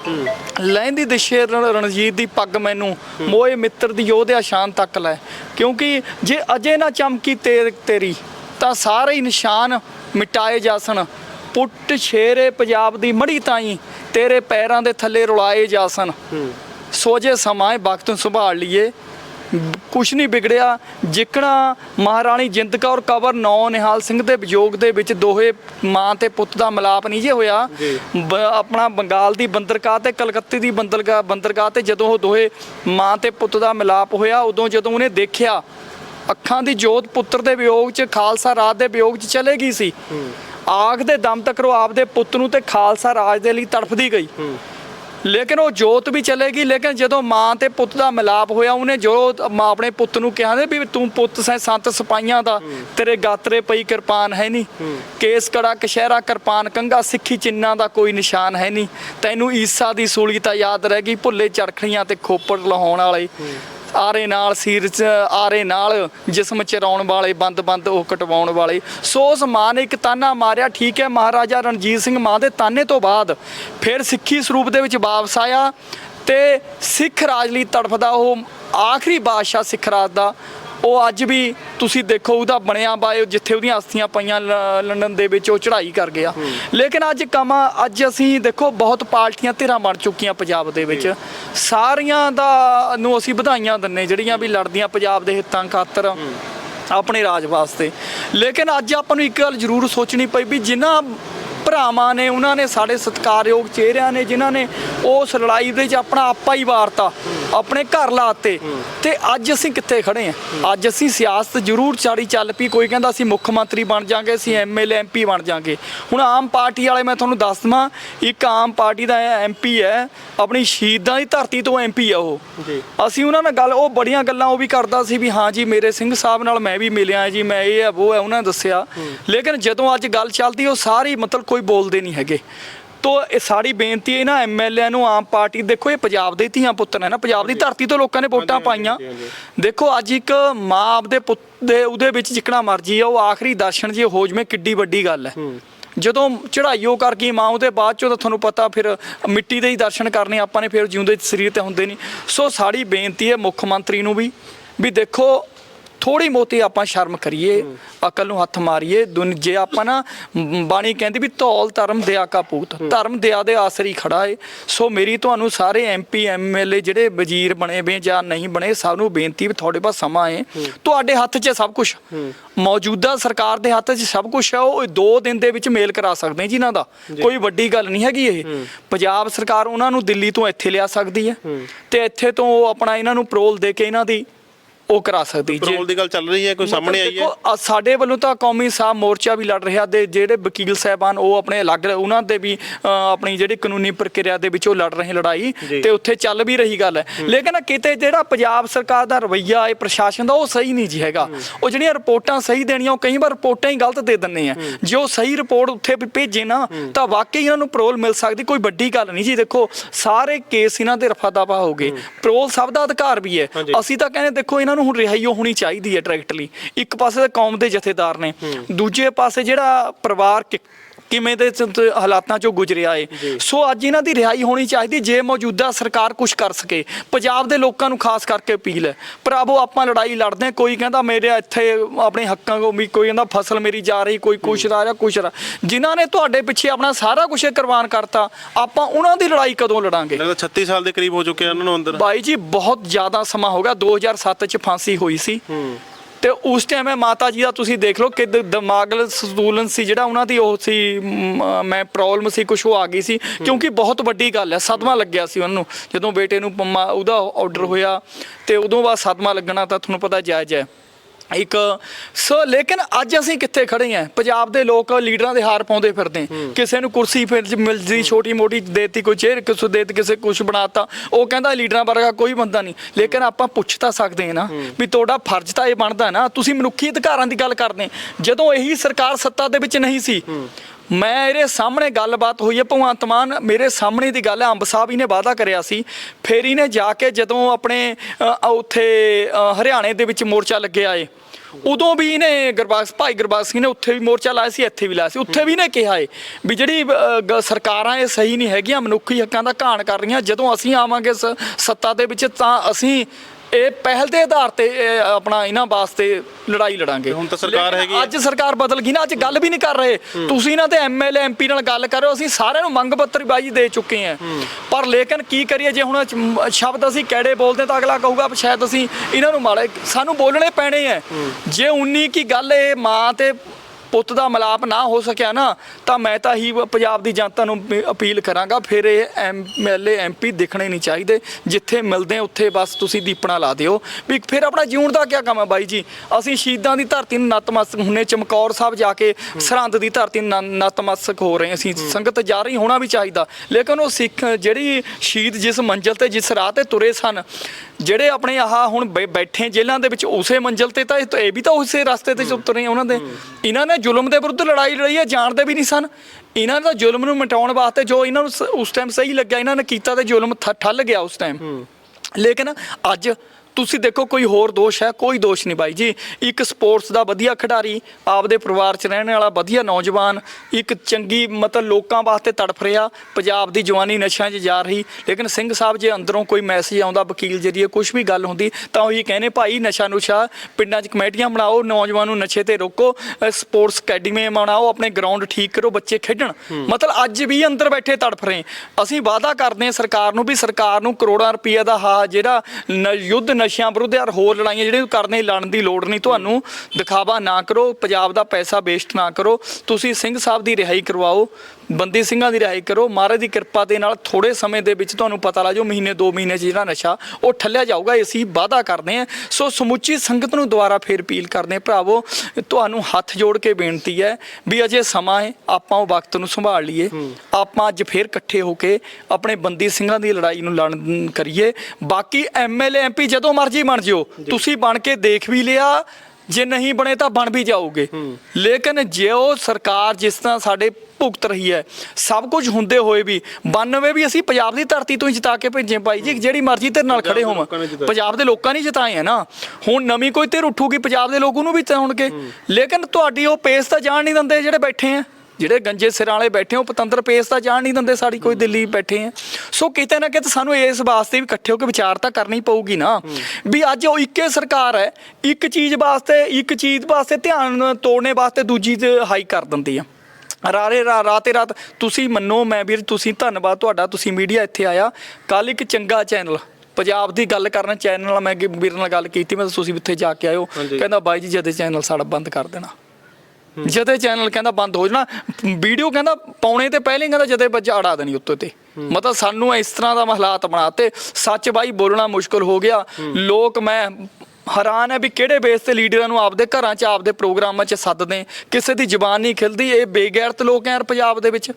ਲਹਿੰਦੀ ਦਿਸ਼ੇ ਰਣ- ਰਣਜੀਤ ਦੀ ਪੱਗ ਮੈਨੂੰ, ਮੋਏ ਮਿੱਤਰ ਦੀ ਯੋਧਿਆ ਸ਼ਾਨ ਤੱਕ ਲੈ। ਕਿਉਂਕਿ ਜੇ ਅਜੇ ਨਾ ਚਮਕੀ ਤੇ- ਤੇਰੀ, ਤਾਂ ਸਾਰੇ ਹੀ ਨਿਸ਼ਾਨ ਮਿਟਾਏ ਜਾਸਣ ਪੁੱਟ ਸ਼ੇਰੇ ਪੰਜਾਬ ਦੀ ਮੜੀ ਤਾਈ, ਤੇਰੇ ਪੈਰਾਂ ਦੇ ਥੱਲੇ ਰੁਲਾਏ ਜਾਸਣ ਸੋਜੇ ਸਮਾਂ ਇਹ ਵਕਤ ਨੂੰ ਸੰਭਾਲ ਲਈਏ ਕੁਛ ਨਹੀਂ ਵਿਗੜਿਆ। ਜਿਕਣਾ ਮਹਾਰਾਣੀ ਜਿੰਦ ਕੌਰ ਕਵਰ ਨੌ ਨਿਹਾਲ ਸਿੰਘ ਦੇ ਵਿਯੋਗ ਦੇ ਵਿੱਚ ਦੋਹੇ ਮਾਂ ਤੇ ਪੁੱਤ ਦਾ ਮਿਲਾਪ ਨਹੀਂ ਜੇ ਹੋਇਆ। ਆਪਣਾ ਬੰਗਾਲ ਦੀ ਬੰਦਰਗਾਹ ਤੇ ਕਲਕੱਤੇ ਦੀ ਬੰਦਰਗਾਹ ਬੰਦਰਗਾਹ ਤੇ ਜਦੋਂ ਉਹ ਦੋਹੇ ਮਾਂ ਤੇ ਪੁੱਤ ਦਾ ਮਿਲਾਪ ਹੋਇਆ ਉਦੋਂ ਜਦੋਂ ਉਹਨੇ ਦੇਖਿਆ ਅੱਖਾਂ ਦੀ ਜੋਤ ਪੁੱਤਰ ਦੇ ਵਿਯੋਗ 'ਚ ਖਾਲਸਾ ਰਾਜ ਦੇ ਵਿਯੋਗ 'ਚ ਚਲੇ ਗਈ ਸੀ। ਆਖ ਦੇ ਦਮ ਤੱਕ ਉਹ ਆਪਦੇ ਪੁੱਤ ਨੂੰ ਤੇ ਖਾਲਸਾ ਰਾਜ ਦੇ ਲਈ ਤੜਫਦੀ ਗਈ। ਲੇਕਿਨ ਉਹ ਜੋਤ ਵੀ ਚਲੇਗੀ ਲੇਕਿਨ ਜਦੋਂ ਮਾਂ ਤੇ ਪੁੱਤ ਦਾ ਮਿਲਾਪ ਹੋਇਆ ਉਹਨੇ ਜੋ ਮਾਂ ਆਪਣੇ ਪੁੱਤ ਨੂੰ ਕਿਹਾ ਨੇ ਵੀ ਤੂੰ ਪੁੱਤ ਸੈਂ ਸੰਤ ਸਿਪਾਈਆਂ ਦਾ ਤੇਰੇ ਗਾਤਰੇ ਪਈ ਕਿਰਪਾਨ ਹੈ ਨਹੀਂ। ਕੇਸ ਕੜਾ ਕਸ਼ਹਿਰਾ ਕਿਰਪਾਨ ਕੰਗਾ ਸਿੱਖੀ ਚਿੰਨਾਂ ਦਾ ਕੋਈ ਨਿਸ਼ਾਨ ਹੈ ਨਹੀਂ। ਤੈਨੂੰ ਈਸਾ ਦੀ ਸੂਲੀ ਤਾਂ ਯਾਦ ਰਹਿ ਗਈ ਭੁੱਲੇ ਚਰਖੜੀਆਂ ਤੇ ਖੋਪੜ ਲਹਾਉਣ ਵਾਲੇ। ਆਰੇ ਨਾਲ ਸੀਰ ਚ ਆਰੇ ਨਾਲ ਜਿਸਮ ਚਰਾਉਣ ਵਾਲੇ, ਬੰਦ ਬੰਦ ਉਹ ਕਟਵਾਉਣ ਵਾਲੇ। ਸੋ ਉਸ ਮਾਂ ਨੇ ਇੱਕ ਤਾਨਾ ਮਾਰਿਆ, ਠੀਕ ਹੈ, ਮਹਾਰਾਜਾ ਰਣਜੀਤ ਸਿੰਘ ਮਾਂ ਦੇ ਤਾਨੇ ਤੋਂ ਬਾਅਦ ਫਿਰ ਸਿੱਖੀ ਸਰੂਪ ਦੇ ਵਿੱਚ ਵਾਪਸ ਆਇਆ ਤੇ ਸਿੱਖ ਰਾਜ ਲਈ ਤੜਫਦਾ ਉਹ ਆਖਰੀ ਬਾਦਸ਼ਾਹ ਸਿੱਖ ਰਾਜ ਦਾ ਉਹ ਅੱਜ ਵੀ ਤੁਸੀਂ ਦੇਖੋ ਉਹਦਾ ਬਣਿਆ ਬਾਏ ਜਿੱਥੇ ਉਹਦੀਆਂ ਅਸਥੀਆਂ ਪਈਆਂ ਲੰਡਨ ਦੇ ਵਿੱਚ ਉਹ ਚੜ੍ਹਾਈ ਕਰ ਗਿਆ। ਲੇਕਿਨ ਅੱਜ ਕਮਾ ਅੱਜ ਅਸੀਂ ਦੇਖੋ ਬਹੁਤ ਪਾਰਟੀਆਂ ਧਿਰਾਂ ਬਣ ਚੁੱਕੀਆਂ ਪੰਜਾਬ ਦੇ ਵਿੱਚ। ਸਾਰੀਆਂ ਦਾ ਨੂੰ ਅਸੀਂ ਵਧਾਈਆਂ ਦਿੰਨੇ ਜਿਹੜੀਆਂ ਵੀ ਲੜਦੀਆਂ ਪੰਜਾਬ ਦੇ ਹਿੱਤਾਂ ਖਾਤਰ ਆਪਣੇ ਰਾਜ ਵਾਸਤੇ। ਲੇਕਿਨ ਅੱਜ ਆਪਾਂ ਨੂੰ ਇੱਕ ਗੱਲ ਜ਼ਰੂਰ ਸੋਚਣੀ ਪਈ ਵੀ ਜਿਨ੍ਹਾਂ ਭਰਾਵਾਂ ਨੇ ਉਹਨਾਂ ਨੇ ਸਾਡੇ ਸਤਿਕਾਰਯੋਗ ਚਿਹਰਿਆਂ ਨੇ ਜਿਨ੍ਹਾਂ ਨੇ ਉਸ ਲੜਾਈ ਦੇ ਵਿੱਚ ਆਪਣਾ ਆਪਾ ਹੀ ਵਾਰਤਾ ਆਪਣੇ ਘਰ ਲਾਤੇ। ਤੇ ਅੱਜ ਅਸੀਂ ਕਿੱਥੇ ਖੜੇ ਆ ਅੱਜ ਅਸੀਂ ਸਿਆਸਤ ਜ਼ਰੂਰ ਚਾੜੀ ਚੱਲ ਪਈ। ਕੋਈ ਕਹਿੰਦਾ ਅਸੀਂ ਮੁੱਖ ਮੰਤਰੀ ਬਣ ਜਾਾਂਗੇ ਅਸੀਂ ਐਮਐਲਏ ਐਮਪੀ ਬਣ ਜਾਾਂਗੇ। ਹੁਣ ਆਮ ਪਾਰਟੀ ਵਾਲੇ ਮੈਂ ਤੁਹਾਨੂੰ ਦੱਸ ਦਵਾਂ ਇੱਕ ਆਮ ਪਾਰਟੀ ਦਾ ਐਮਪੀ ਹੈ ਆਪਣੀ ਸ਼ਹੀਦਾਂ ਦੀ ਧਰਤੀ ਤੋਂ ਐਮਪੀ ਆ ਉਹ। ਅਸੀਂ ਉਹਨਾਂ ਨਾਲ ਗੱਲ ਉਹ ਬੜੀਆਂ ਗੱਲਾਂ ਉਹ ਵੀ ਕਰਦਾ ਸੀ ਵੀ ਹਾਂ ਜੀ ਮੇਰੇ ਸਿੰਘ ਸਾਹਿਬ ਨਾਲ ਮੈਂ ਵੀ ਮਿਲਿਆ ਜੀ ਮੈਂ ਇਹ ਹੈ ਉਹ ਹੈ ਉਹਨਾਂ ਨੇ ਦੱਸਿਆ। ਲੇਕਿਨ ਜਦੋਂ ਅੱਜ ਗੱਲ ਚੱਲਦੀ ਉਹ ਸਾਰੀ ਮਤਲਬ ਕੋਈ ਬੋਲਦੇ ਨਹੀਂ ਹੈਗੇ। ਤੋ ਇਹ ਸਾਡੀ ਬੇਨਤੀ ਹੈ ਨਾ ਐਮਐਲਏ ਨੂੰ ਆਮ ਪਾਰਟੀ ਦੇਖੋ ਇਹ ਪੰਜਾਬ ਦੇ ਧੀਆਂ ਪੁੱਤਰ ਨੇ ਨਾ ਪੰਜਾਬ ਦੀ ਧਰਤੀ ਤੋਂ ਲੋਕਾਂ ਨੇ ਵੋਟਾਂ ਪਾਈਆਂ। ਦੇਖੋ ਅੱਜ ਇੱਕ ਮਾਂ ਆਪਦੇ ਪੁੱਤ ਦੇ ਉਹਦੇ ਵਿੱਚ ਜਿੱਕਣਾ ਮਰਜ਼ੀ ਆ ਉਹ ਆਖਰੀ ਦਰਸ਼ਨ ਜੇ ਹੋ ਜਵੇਂ ਕਿੱਡੀ ਵੱਡੀ ਗੱਲ ਹੈ। ਜਦੋਂ ਚੜਾਈਓ ਕਰ ਗਈ ਮਾਂ ਉਹਦੇ ਬਾਅਦ ਚੋਂ ਤਾਂ ਤੁਹਾਨੂੰ ਪਤਾ ਫਿਰ ਮਿੱਟੀ ਦੇ ਹੀ ਦਰਸ਼ਨ ਕਰਨੇ ਆਪਾਂ ਨੇ ਫਿਰ ਜਿਉਂਦੇ ਸਰੀਰ ਤੇ ਹੁੰਦੇ ਨਹੀਂ। ਸੋ ਸਾਡੀ ਬੇਨਤੀ ਹੈ ਮੁੱਖ ਮੰਤਰੀ ਨੂੰ ਵੀ ਵੀ ਦੇਖੋ ਥੋੜੀ ਮੋਤੀ ਆਪਾਂ ਸ਼ਰਮ ਕਰੀਏ ਅਕਲ ਨੂੰ ਹੱਥ ਮਾਰੀਏ ਦੁਨ ਜੇ ਆਪਾਂ ਨਾ ਬਾਣੀ ਕਹਿੰਦੀ ਵੀ ਧੌਲ ਧਰਮ ਦਿਆ ਕਾ ਪੂਤ ਧਰਮ ਦਿਆ ਦੇ ਆਸਰੀ ਖੜਾ ਏ। ਸੋ ਮੇਰੀ ਤੁਹਾਨੂੰ ਸਾਰੇ ਐਮਪੀ ਐਮਐਲਏ ਜਿਹੜੇ ਵਜ਼ੀਰ ਬਣੇ ਵੇ ਜਾਂ ਨਹੀਂ ਬਣੇ ਸਭ ਨੂੰ ਬੇਨਤੀ ਵੀ ਤੁਹਾਡੇ ਪਾਸ ਸਮਾਂ ਏ। ਤੁਹਾਡੇ ਹੱਥ 'ਚ ਸਭ ਕੁਝ ਮੌਜੂਦਾ ਸਰਕਾਰ ਦੇ ਹੱਥ 'ਚ ਸਭ ਕੁਝ ਹੈ ਉਹ 2 ਦਿਨ ਦੇ ਵਿੱਚ ਮੇਲ ਕਰਾ ਸਕਦੇ ਜੀ ਇਹਨਾਂ ਦਾ। ਕੋਈ ਵੱਡੀ ਗੱਲ ਨਹੀਂ ਹੈਗੀ ਇਹ। ਪੰਜਾਬ ਸਰਕਾਰ ਉਹਨਾਂ ਨੂੰ ਦਿੱਲੀ ਤੋਂ ਇੱਥੇ ਲਿਆ ਸਕਦੀ ਹੈ ਤੇ ਇੱਥੇ ਤੋਂ ਉਹ ਆਪਣਾ ਇਹਨਾਂ ਨੂੰ ਪ੍ਰੋਲ ਦੇ ਕੇ ਇਹਨਾਂ ਦੀ ਉਹ ਕਰਾ ਸਕਦੀ ਜੇ ਪੈਟਰੋਲ ਦੀ ਗੱਲ ਚੱਲ ਰਹੀ ਹੈ ਕੋਈ ਸਾਹਮਣੇ ਆਈ ਹੈ? ਦੇਖੋ, ਅ, ਸਾਡੇ ਵੱਲੋਂ ਤਾਂ ਕੌਮੀ ਸਾਹ ਮੋਰਚਾ ਵੀ ਲੜ ਰਿਹਾ ਦੇ ਜਿਹੜੇ ਵਕੀਲ ਸਾਹਿਬਾਨ ਉਹ ਆਪਣੇ ਅਲੱਗ ਉਹਨਾਂ ਦੇ ਵੀ ਅ, ਆਪਣੀ ਜਿਹੜੀ ਕਾਨੂੰਨੀ ਪ੍ਰਕਿਰਿਆ ਦੇ ਵਿੱਚ ਉਹ ਲੜ ਰਹੇ ਲੜਾਈ। ਤੇ ਉੱਥੇ ਚੱਲ ਵੀ ਰਹੀ ਗੱਲ ਹੈ। ਲੇਕਿਨ ਕਿਤੇ ਜਿਹੜਾ ਪੰਜਾਬ ਸਰਕਾਰ ਦਾ ਰਵੱਈਆ ਹੈ ਪ੍ਰਸ਼ਾਸਨ ਦਾ ਉਹ ਸਹੀ ਨਹੀਂ ਜੀ ਹੈਗਾ। ਉਹ ਜਿਹੜੀਆਂ ਰਿਪੋਰਟਾਂ ਸਹੀ ਦੇਣੀਆਂ ਉਹ ਕਈ ਵਾਰ ਰਿਪੋਰਟਾਂ ਹੀ ਗਲਤ ਦੇ ਦਿੰਦੇ ਆ। ਜੇ ਉਹ ਸਹੀ ਰਿਪੋਰਟ ਉੱਥੇ ਵੀ ਭੇਜੇ ਨਾ ਤਾਂ ਵਾਕਈ ਇਹਨਾਂ ਨੂੰ ਪਰੋਲ ਮਿਲ ਸਕਦੀ ਕੋਈ ਵੱਡੀ ਗੱਲ ਨਹੀਂ ਜੀ। ਦੇਖੋ ਸਾਰੇ ਕੇਸ ਇਹਨਾਂ ਦੇ ਰਫਾ ਦਫਾ ਹੋ ਗਏ। ਪਰੋਲ ਸਭ ਦਾ ਅਧਿਕਾਰ ਵੀ ਹੈ। ਅਸੀਂ ਤਾਂ ਕਹਿੰਦੇ ਦੇਖੋ ਇਹਨਾਂ ਨੂੰ ਹੁਣ ਰਿਹਾਈ ਓ ਹੋਣੀ ਚਾਹੀਦੀ ਹੈ ਡਾਇਰੈਕਟਲੀ ਇੱਕ ਪਾਸੇ ਤਾਂ ਕੌਮ ਦੇ ਜਥੇਦਾਰ ਨੇ ਦੂਜੇ ਪਾਸੇ ਜਿਹੜਾ ਪਰਿਵਾਰ ਕਿਵੇਂ ਦੇ ਹਾਲਾਤਾਂ ਚੋਂ ਗੁਜ਼ਰਿਆ ਏ। ਸੋ ਅੱਜ ਇਹਨਾਂ ਦੀ ਰਿਹਾਈ ਹੋਣੀ ਚਾਹੀਦੀ ਜੇ ਮੌਜੂਦਾ ਸਰਕਾਰ ਕੁਝ ਕਰ ਸਕੇ। ਪੰਜਾਬ ਦੇ ਲੋਕਾਂ ਨੂੰ ਖਾਸ ਕਰਕੇ ਅਪੀਲ ਹੈ। ਭਰਾਵੋ ਆਪਾਂ ਲੜਾਈ ਲੜਦੇ ਹਾਂ। ਕੋਈ ਕਹਿੰਦਾ ਮੇਰੇ ਇੱਥੇ ਆਪਣੇ ਹੱਕਾਂ ਕੋ ਵੀ ਕੋਈ ਕਹਿੰਦਾ ਫਸਲ ਮੇਰੀ ਜਾ ਰਹੀ ਕੋਈ ਕੁਛ ਰਾ ਰਿਹਾ ਕੁਛ ਰਾ ਜਿਨ੍ਹਾਂ ਨੇ ਤੁਹਾਡੇ ਪਿੱਛੇ ਆਪਣਾ ਸਾਰਾ ਕੁਝ ਕੁਰਬਾਨ ਕਰਤਾ ਆਪਾਂ ਉਹਨਾਂ ਦੀ ਲੜਾਈ ਕਦੋਂ ਲੜਾਂਗੇ? ਲੱਗਦਾ 36 ਸਾਲ ਦੇ ਕਰੀਬ ਹੋ ਚੁੱਕੇ ਆ ਉਹਨਾਂ ਨੂੰ ਅੰਦਰ। ਬਾਈ ਜੀ ਬਹੁਤ ਜ਼ਿਆਦਾ ਸਮਾਂ ਹੋ ਗਿਆ। 2007 ਚ ਫਾਂਸੀ ਹੋਈ ਸੀ। ਤੇ ਉਸ ਟਾਈਮ ਮਾਤਾ ਜੀ ਦਾ ਤੁਸੀਂ ਦੇਖ ਲਓ ਕਿ ਦ- ਦਿਮਾਗ ਸੰਤੁਲਨ ਸੀ ਜਿਹੜਾ ਉਹਨਾਂ ਦੀ ਉਹ ਸੀ ਮ, ਪ੍ਰੋਬਲਮ ਸੀ ਕੁਝ ਉਹ ਆ ਗਈ ਸੀ। ਕਿਉਂਕਿ ਬਹੁਤ ਵੱਡੀ ਗੱਲ ਹੈ ਸਦਮਾ ਲੱਗਿਆ ਸੀ ਉਹਨੂੰ। ਜਦੋਂ ਬੇਟੇ ਨੂੰ ਉਹਦਾ ਆਰਡਰ ਹੋਇਆ ਤੇ ਉਦੋਂ ਬਾਅਦ ਸਦਮਾ ਲੱਗਣਾ ਤਾਂ ਤੁਹਾਨੂੰ ਪਤਾ ਜਾਇਜ਼ ਹੈ। ਇੱਕ ਸੋ ਲੇਕਿਨ ਅੱਜ ਅਸੀਂ ਕਿੱਥੇ ਖੜੇ ਆਂ ਪੰਜਾਬ ਦੇ ਲੋਕ ਲੀਡਰਾਂ ਦੇ ਹਾਰ ਪਾਉਂਦੇ ਫਿਰਦੇ ਕਿਸੇ ਨੂੰ ਕੁਰਸੀ ਫਿਰ ਮਿਲਦੀ ਛੋਟੀ ਮੋਟੀ ਦੇਤੀ ਕੋਈ ਚੇਅਰ ਕਿਸੇ ਦੇਤ ਕਿਸੇ ਕੁਛ ਬਣਾਤਾ। ਉਹ ਕਹਿੰਦਾ ਲੀਡਰਾਂ ਵਰਗਾ ਕੋਈ ਬੰਦਾ ਨਹੀਂ। ਲੇਕਿਨ ਆਪਾਂ ਪੁੱਛ ਤਾਂ ਸਕਦੇ ਹਾਂ ਨਾ ਵੀ ਤੁਹਾਡਾ ਫਰਜ਼ ਤਾਂ ਇਹ ਬਣਦਾ ਨਾ। ਤੁਸੀਂ ਮਨੁੱਖੀ ਅਧਿਕਾਰਾਂ ਦੀ ਗੱਲ ਕਰਦੇ ਜਦੋਂ ਇਹੀ ਸਰਕਾਰ ਸੱਤਾ ਦੇ ਵਿੱਚ ਨਹੀਂ ਸੀ ਮੈਂ ਇਹਦੇ ਸਾਹਮਣੇ ਗੱਲਬਾਤ ਹੋਈ ਹੈ, ਭਗਵੰਤ ਮਾਨ ਮੇਰੇ ਸਾਹਮਣੇ ਦੀ ਗੱਲ ਹੈ, ਅੰਬ ਸਾਹਿਬ ਹੀ ਨੇ ਵਾਅਦਾ ਕਰਿਆ ਸੀ। ਫਿਰ ਇਹਨੇ ਜਾ ਕੇ ਜਦੋਂ ਆਪਣੇ ਉੱਥੇ ਹਰਿਆਣੇ ਦੇ ਵਿੱਚ ਮੋਰਚਾ ਲੱਗਿਆ ਏ, ਉਦੋਂ ਵੀ ਇਹਨੇ ਗੁਰਬਾਖਸ਼ ਭਾਈ ਗੁਰਬਾਖਸ਼ ਸਿੰਘ ਨੇ ਉੱਥੇ ਵੀ ਮੋਰਚਾ ਲਾਇਆ ਸੀ, ਇੱਥੇ ਵੀ ਲਾਇਆ ਸੀ। ਉੱਥੇ ਵੀ ਇਹਨੇ ਕਿਹਾ ਏ ਵੀ ਜਿਹੜੀ ਸਰਕਾਰਾਂ ਇਹ ਸਹੀ ਨਹੀਂ ਹੈਗੀਆਂ, ਮਨੁੱਖੀ ਹੱਕਾਂ ਦਾ ਘਾਣ ਕਰ ਰਹੀਆਂ, ਜਦੋਂ ਅਸੀਂ ਆਵਾਂਗੇ ਸ- ਸੱਤਾ ਦੇ ਵਿੱਚ ਤਾਂ ਅਸੀਂ ਇਹ ਪਹਿਲ ਦੇ ਆਧਾਰ ਤੇ ਇਹ ਆਪਣਾ ਇਹਨਾਂ ਵਾਸਤੇ ਲੜਾਈ ਲੜਾਂਗੇ। ਹੁਣ ਤਾਂ ਸਰਕਾਰ ਲੇਕਿਨ ਹੈਗੀ ਹੈ। ਅੱਜ ਸਰਕਾਰ ਬਦਲ ਗਈ ਨਾ ਅੱਜ ਗੱਲ ਵੀ ਨਹੀਂ ਕਰ ਰਹੇ। ਤੁਸੀਂ ਇਹਨਾਂ ਤੇ ਐਮਐਲਏ ਐਮਪੀ ਨਾਲ ਗੱਲ ਕਰੋ ਅਸੀਂ ਸਾਰਿਆਂ ਨੂੰ ਮੰਗ ਪੱਤਰ ਬਾਜੀ ਦੇ ਚੁੱਕੇ ਹਾਂ। ਪਰ ਲੇਕਿਨ ਕੀ ਕਰੀਏ ਜੇ ਹੁਣ ਚ- ਸ਼ਬਦ ਅਸੀਂ ਕਿਹੜੇ ਬੋਲਦੇ ਤਾਂ ਅਗਲਾ ਕਹੂਗਾ ਵੀ ਸ਼ਾਇਦ ਅਸੀਂ ਇਹਨਾਂ ਨੂੰ ਮਾੜੇ ਸਾਨੂੰ ਬੋਲਣੇ ਪੈਣੇ ਆ। ਜੇ 19 ਕੀ ਗੱਲ ਇਹ ਮਾਂ ਤੇ ਪੁੱਤ ਦਾ ਮਲਾਪ ਨਾ ਹੋ ਸਕਿਆ ਨਾ ਤਾਂ ਮੈਂ ਤਾਂ ਹੀ ਪੰਜਾਬ ਦੀ ਜਨਤਾ ਨੂੰ ਅਪੀਲ ਕਰਾਂਗਾ ਫਿਰ ਇਹ ਐਮਐਲਏ ਐਮਪੀ ਦਿਖਣੇ ਨਹੀਂ ਚਾਹੀਦੇ। ਜਿੱਥੇ ਮਿਲਦੇ ਉੱਥੇ ਬਸ ਤੁਸੀਂ ਦੀਪਣਾ ਲਾ ਦਿਓ। ਵੀ ਫਿਰ ਆਪਣਾ ਜਿਉਣ ਦਾ ਕੀ ਕੰਮ ਹੈ ਬਾਈ ਜੀ? ਅਸੀਂ ਸ਼ਹੀਦਾਂ ਦੀ ਧਰਤੀ ਨੂੰ ਨਤਮਸਤਕ ਹੁੰਨੇ ਚਮਕੌਰ ਸਾਹਿਬ ਜਾ ਕੇ ਸਰਹੰਦ ਦੀ ਧਰਤੀ ਨੂੰ ਨਤਮਸਤਕ ਹੋ ਰਹੇ। ਅਸੀਂ। ਸੰਗਤ ਜਾ ਰਹੀ ਹੋਣਾ ਵੀ ਚਾਹੀਦਾ। ਲੇਕਿਨ ਉਹ ਸਿੱਖ ਜਿਹੜੀ ਸ਼ਹੀਦ ਜਿਸ ਮੰਜ਼ਲ ਤੇ ਜਿਸ ਰਾਹ ਤੇ ਤੁਰੇ ਸਨ ਜਿਹੜੇ ਆਪਣੇ ਆਹ ਹੁਣ ਬੈਠੇ ਜੇਲ੍ਹਾਂ ਦੇ ਵਿੱਚ ਉਸੇ ਮੰਜ਼ਲ ਤੇ ਤਾਂ ਇਹ ਵੀ ਤਾਂ ਉਸੇ ਰਸਤੇ ਤੇ ਤੁਰੇ ਉਹਨਾਂ ਦੇ। ਇਹਨਾਂ ਨੇ ਜ਼ੁਲਮ ਦੇ ਵਿਰੁੱਧ ਲੜਾਈ ਲੜੀ ਹੈ ਜਾਣਦੇ ਵੀ ਨਹੀਂ ਸਨ। ਇਹਨਾਂ ਤਾਂ ਜ਼ੁਲਮ ਨੂੰ ਮਿਟਾਉਣ ਵਾਸਤੇ ਜੋ ਇਹਨਾਂ ਨੂੰ ਸ- ਉਸ ਟਾਈਮ ਸਹੀ ਲੱਗਿਆ ਇਹਨਾਂ ਨੇ ਕੀਤਾ ਤੇ ਜ਼ੁਲਮ ਠ- ਠੱਲ ਗਿਆ ਉਸ ਟਾਈਮ ਲੇਕਿਨ ਅੱਜ ਤੁਸੀਂ ਦੇਖੋ ਕੋਈ ਹੋਰ ਦੋਸ਼ ਹੈ ਕੋਈ ਦੋਸ਼ ਨਹੀਂ ਬਾਈ ਜੀ। ਇੱਕ ਸਪੋਰਟਸ ਦਾ ਵਧੀਆ ਖਿਡਾਰੀ ਆਪਦੇ ਪਰਿਵਾਰ 'ਚ ਰਹਿਣ ਵਾਲਾ ਵਧੀਆ ਨੌਜਵਾਨ ਇੱਕ ਚੰਗੀ ਮਤਲਬ ਲੋਕਾਂ ਵਾਸਤੇ ਤੜਫ ਰਿਹਾ ਪੰਜਾਬ ਦੀ ਜਵਾਨੀ ਨਸ਼ਿਆਂ 'ਚ ਜਾ ਰਹੀ ਲੇਕਿਨ ਸਿੰਘ ਸਾਹਿਬ ਜੇ ਅੰਦਰੋਂ ਕੋਈ ਮੈਸੇਜ ਆਉਂਦਾ ਵਕੀਲ ਜਰੀਏ ਕੁਝ ਵੀ ਗੱਲ ਹੁੰਦੀ ਤਾਂ ਉਹੀ ਕਹਿੰਦੇ ਭਾਈ ਨਸ਼ਾ ਨੁਸ਼ਾ ਪਿੰਡਾਂ 'ਚ ਕਮੇਟੀਆਂ ਬਣਾਓ ਨੌਜਵਾਨ ਨੂੰ ਨਸ਼ੇ ਤੇ ਰੋਕੋ ਸਪੋਰਟਸ ਅਕੈਡਮੀ ਬਣਾਓ ਆਪਣੇ ਗਰਾਊਂਡ ਠੀਕ ਕਰੋ ਬੱਚੇ ਖੇਡਣ। ਮਤਲਬ ਅੱਜ ਵੀ ਅੰਦਰ ਬੈਠੇ ਤੜਫ ਰਹੇ। ਅਸੀਂ ਵਾਅਦਾ ਕਰਦੇ ਹਾਂ ਸਰਕਾਰ ਨੂੰ ਵੀ ਸਰਕਾਰ ਨੂੰ ਕਰੋੜਾਂ ਰੁਪਈਆ ਦਾ ਹਾ ਜਿਹੜਾ ਯੁੱਧ ਨਸ਼ਿਆਂ ਵਿਰੁੱਧ ਯਾਰ ਹੋਰ ਲੜਾਈਆਂ ਜਿਹੜੀਆਂ ਕਰਨੇ ਲੜਨ ਦੀ ਲੋੜ ਨਹੀਂ। ਤੁਹਾਨੂੰ ਦਿਖਾਵਾ ਨਾ ਕਰੋ, ਪੰਜਾਬ ਦਾ ਪੈਸਾ ਵੇਸਟ ਨਾ ਕਰੋ। ਤੁਸੀਂ ਸਿੰਘ ਸਾਹਿਬ ਦੀ ਰਿਹਾਈ ਕਰਵਾਓ। ਬੰਦੀ ਸਿੰਘਾਂ ਦੀ ਰਿਹਾਈ ਕਰੋ। ਮਹਾਰਾਜ ਦੀ ਕਿਰਪਾ ਦੇ ਨਾਲ ਥੋੜੇ ਸਮੇਂ ਦੇ ਵਿੱਚ ਤੁਹਾਨੂੰ ਪਤਾ ਲੱਗ ਜਾਓ ਮਹੀਨੇ 2 ਮਹੀਨੇ 'ਚ ਜਿਹੜਾ ਨਸ਼ਾ ਉਹ ਠੱਲਿਆ ਜਾਊਗਾ ਅਸੀਂ ਵਾਅਦਾ ਕਰਦੇ ਹਾਂ। ਸੋ ਸਮੁੱਚੀ ਸੰਗਤ ਨੂੰ ਦੁਬਾਰਾ ਫੇਰ ਅਪੀਲ ਕਰਦੇ ਭਰਾਵੋ ਤੁਹਾਨੂੰ ਹੱਥ ਜੋੜ ਕੇ ਬੇਨਤੀ ਹੈ ਵੀ ਅਜੇ ਸਮਾਂ ਹੈ ਆਪਾਂ ਉਹ ਵਕਤ ਨੂੰ ਸੰਭਾਲ ਲਈਏ। ਆਪਾਂ ਅੱਜ ਫੇਰ ਇਕੱਠੇ ਹੋ ਕੇ ਆਪਣੇ ਬੰਦੀ ਸਿੰਘਾਂ ਦੀ ਲੜਾਈ ਨੂੰ ਲੜਨ ਕਰੀਏ। ਬਾਕੀ ਐਮਐਲਏ ਐਮਪੀ ਜਦੋਂ ਮਰਜ਼ੀ ਬਣ ਜਿਓ। ਤੁਸੀਂ ਬਣ ਕੇ ਦੇਖ ਵੀ ਲਿਆ ਜੇ ਨਹੀਂ ਬਣੇ ਤਾਂ ਬਣ ਵੀ ਜਾਓਗੇ ਲੇਕਿਨ ਜੇ ਉਹ ਸਰਕਾਰ ਜਿਸ ਤਰ੍ਹਾਂ ਸਾਡੇ ਭੁਗਤ ਰਹੀ ਹੈ ਸਭ ਕੁਝ ਹੁੰਦੇ ਹੋਏ ਵੀ 92 ਵੀ ਅਸੀਂ ਪੰਜਾਬ ਦੀ ਧਰਤੀ ਤੋਂ ਹੀ ਜਿਤਾ ਕੇ ਭੇਜੇ ਭਾਈ ਜੀ ਜਿਹੜੀ ਮਰਜ਼ੀ ਤੇਰੇ ਨਾਲ ਖੜੇ ਹੋਵਾਂ। ਪੰਜਾਬ ਦੇ ਲੋਕਾਂ ਨੇ ਜਿਤਾਏ ਹੈ ਨਾ। ਹੁਣ ਨਵੀਂ ਕੋਈ ਧਿਰ ਉੱਠੂਗੀ ਪੰਜਾਬ ਦੇ ਲੋਕ ਉਹਨੂੰ ਵੀ ਜਿਤਾਉਣਗੇ ਲੇਕਿਨ ਤੁਹਾਡੀ ਉਹ ਪੇਸ ਤਾਂ ਜਾਣ ਨਹੀਂ ਦਿੰਦੇ ਜਿਹੜੇ ਬੈਠੇ ਆ। ਜਿਹੜੇ ਗੰਜੇ ਸਿਰਾਂ ਵਾਲੇ ਬੈਠੇ ਹੋ ਪਤੰਦਰ ਪੇਸ ਤਾਂ ਜਾਣ ਨਹੀਂ ਦਿੰਦੇ ਸਾਡੀ ਕੋਈ ਦਿੱਲੀ ਬੈਠੇ ਆ। ਸੋ ਕਿਤੇ ਨਾ ਕਿਤੇ ਸਾਨੂੰ ਇਸ ਵਾਸਤੇ ਵੀ ਇਕੱਠੇ ਹੋ ਕੇ ਵਿਚਾਰ ਤਾਂ ਕਰਨੀ ਪਊਗੀ ਨਾ। ਵੀ ਅੱਜ ਉਹ ਇੱਕੇ ਸਰਕਾਰ ਹੈ ਇੱਕ ਚੀਜ਼ ਵਾਸਤੇ ਇੱਕ ਚੀਜ਼ ਵਾਸਤੇ ਧਿਆਨ ਤੋੜਨੇ ਵਾਸਤੇ ਦੂਜੀ ਤੇ ਹਾਈ ਕਰ ਦਿੰਦੀ ਆ। ਰਾਰੇ ਰਾਤੇ ਰਾਤ ਤੁਸੀਂ ਮੰਨੋ ਮੈਂ ਵੀਰ ਤੁਸੀਂ ਧੰਨਵਾਦ ਤੁਹਾਡਾ ਤੁਸੀਂ ਮੀਡੀਆ ਇੱਥੇ ਆਇਆ। ਕੱਲ ਇੱਕ ਚੰਗਾ ਚੈਨਲ ਪੰਜਾਬ ਦੀ ਗੱਲ ਕਰਨ ਚੈਨਲ ਨਾਲ ਮੈਂ ਵੀਰ ਨਾਲ ਗੱਲ ਕੀਤੀ ਮੈਂ ਤੁਸੀਂ ਉੱਥੇ ਜਾ ਕੇ ਆਇਓ। ਕਹਿੰਦਾ ਬਾਈ ਜੀ ਜਦੇ ਚੈਨਲ ਸਾਡਾ ਬੰਦ ਕਰ ਦੇਣਾ। ਜਦੇ ਚੈਨਲ ਕਹਿੰਦਾ ਬੰਦ ਹੋ ਜਾਣਾ ਵੀਡੀਓ ਕਹਿੰਦਾ ਪਾਉਣੇ ਤੇ ਪਹਿਲੇ ਕਹਿੰਦਾ ਜਦੇ ਬੱਚਾ ਅੜਾ ਦੇਣੀ ਉੱਤੇ ਤੇ। ਮਤਲਬ ਸਾਨੂੰ ਇਸ ਤਰ੍ਹਾਂ ਦਾ ਹਾਲਾਤ ਬਣਾਤੇ। ਸੱਚ ਬਾਈ ਬੋਲਣਾ ਮੁਸ਼ਕਲ ਹੋ ਗਿਆ। ਲੋਕ ਮੈਂ ਹੈਰਾਨ ਹੈ ਵੀ ਕਿਹੜੇ ਬੇਸ ਤੇ ਲੀਡਰਾਂ ਨੂੰ ਆਪਦੇ ਘਰਾਂ 'ਚ ਆਪਦੇ ਪ੍ਰੋਗਰਾਮਾਂ 'ਚ ਸੱਦਦੇ। ਕਿਸੇ ਦੀ ਜ਼ੁਬਾਨ ਨਹੀਂ ਖਿਲਦੀ ਇਹ ਬੇਗੈਰਤ ਲੋਕ ਯਾਰ ਪੰਜਾਬ ਦੇ ਵਿੱਚ।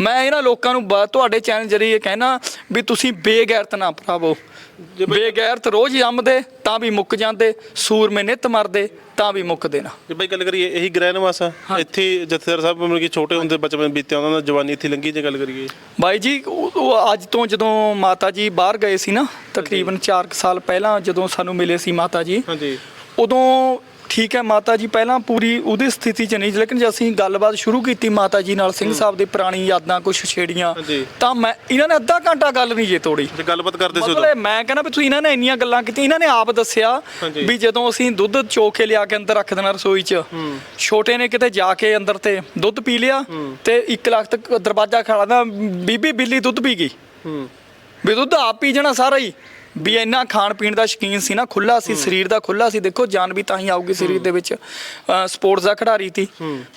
ਮੈਂ ਇਹਨਾਂ ਲੋਕਾਂ ਨੂੰ ਤੁਹਾਡੇ ਚੈਨਲ ਜਰੀਏ ਕਹਿਣਾ ਵੀ ਤੁਸੀਂ ਬੇਗੈਰਤ ਨਾ ਭਰਾਵੋ। ਬੇਗੈਰਤ ਰੋਜ਼ ਜੰਮਦੇ ਤਾਂ ਵੀ ਮੁੱਕ ਜਾਂਦੇ ਸੂਰਮੇ ਨਿੱਤ ਮਰਦੇ ਤਾਂ ਵੀ ਮੁੱਕਦੇ ਨਾ ਜੇ ਬਾਈ ਗੱਲ ਕਰੀਏ ਇਹੀ ਗ੍ਰਹਿ ਨਿਵਾਸ ਆ। ਇੱਥੇ ਜਥੇਦਾਰ ਸਾਹਿਬ ਮਤਲਬ ਕਿ ਛੋਟੇ ਹੁੰਦੇ ਬਚਪਨ ਬੀਤਿਆ ਉਹਨਾਂ ਦਾ ਜਵਾਨੀ ਇੱਥੇ ਲੰਗੀ ਜੇ ਗੱਲ ਕਰੀਏ। ਬਾਈ ਜੀ ਉਹ ਉਹ ਅੱਜ ਤੋਂ ਜਦੋਂ ਮਾਤਾ ਜੀ ਬਾਹਰ ਗਏ ਸੀ ਨਾ ਤਕਰੀਬਨ 4 ਸਾਲ ਪਹਿਲਾਂ ਜਦੋਂ ਸਾਨੂੰ ਮਿਲੇ ਸੀ ਮਾਤਾ ਜੀ ਹਾਂਜੀ। ਉਦੋਂ ਠੀਕ ਹੈ ਮਾਤਾ ਜੀ ਪਹਿਲਾਂ ਪੂਰੀ ਉਹਦੀ ਸਥਿਤੀ ਚ ਨਹੀਂ ਲੇਕਿਨ ਜੇ ਅਸੀਂ ਗੱਲਬਾਤ ਸ਼ੁਰੂ ਕੀਤੀ ਮਾਤਾ ਜੀ ਨਾਲ ਸਿੰਘ ਸਾਹਿਬ ਦੀ ਪੁਰਾਣੀ ਯਾਦਾਂ ਕੁਝ ਛੇੜੀਆਂ। ਤਾਂ ਮੈਂ ਇਹਨਾਂ ਨੇ ਅੱਧਾ ਘੰਟਾ ਗੱਲ ਨਹੀਂ ਜੇ ਤੋੜੀ। ਜੇ ਗੱਲਬਾਤ ਕਰਦੇ ਸੀ ਉਦੋਂ। ਮਤਲਬ ਮੈਂ ਕਹਿੰਦਾ ਵੀ ਤੁਸੀਂ ਇਹਨਾਂ ਨੇ ਇੰਨੀਆਂ ਗੱਲਾਂ ਕੀਤੀਆਂ ਇਹਨਾਂ ਨੇ ਆਪ ਦੱਸਿਆ ਹਾਂਜੀ। ਵੀ ਜਦੋਂ ਅਸੀਂ ਦੁੱਧ ਚੋਕ ਕੇ ਲਿਆ ਕੇ ਅੰਦਰ ਰੱਖ ਦੇਣਾ ਰਸੋਈ 'ਚ ਛੋਟੇ ਨੇ ਕਿਤੇ ਜਾ ਕੇ ਅੰਦਰ ਤੇ ਦੁੱਧ ਪੀ ਲਿਆ ਤੇ 1 ਲੱਖ ਤੱਕ ਦਰਵਾਜ਼ਾ ਖੜਾਦਾ ਬੀਬੀ ਬਿੱਲੀ ਦੁੱਧ ਪੀ ਗਈ। ਹੂੰ। ਵੀ ਦੁੱਧ ਆਪ ਪੀ ਜਾਣਾ ਸਾਰਾ ਹੀ। ਵੀ ਇੰਨਾ ਖਾਣ ਪੀਣ ਦਾ ਸ਼ੌਕੀਨ ਸੀ ਨਾ ਖੁੱਲਾ ਸੀ ਸਰੀਰ ਦਾ ਖੁੱਲਾ ਸੀ। ਦੇਖੋ ਜਾਨ ਵੀ ਤਾਂ ਹੀ ਆਊਗੀ ਸਰੀਰ ਦੇ ਵਿੱਚ। ਸਪੋਰਟਸ ਦਾ ਖਿਡਾਰੀ ਸੀ।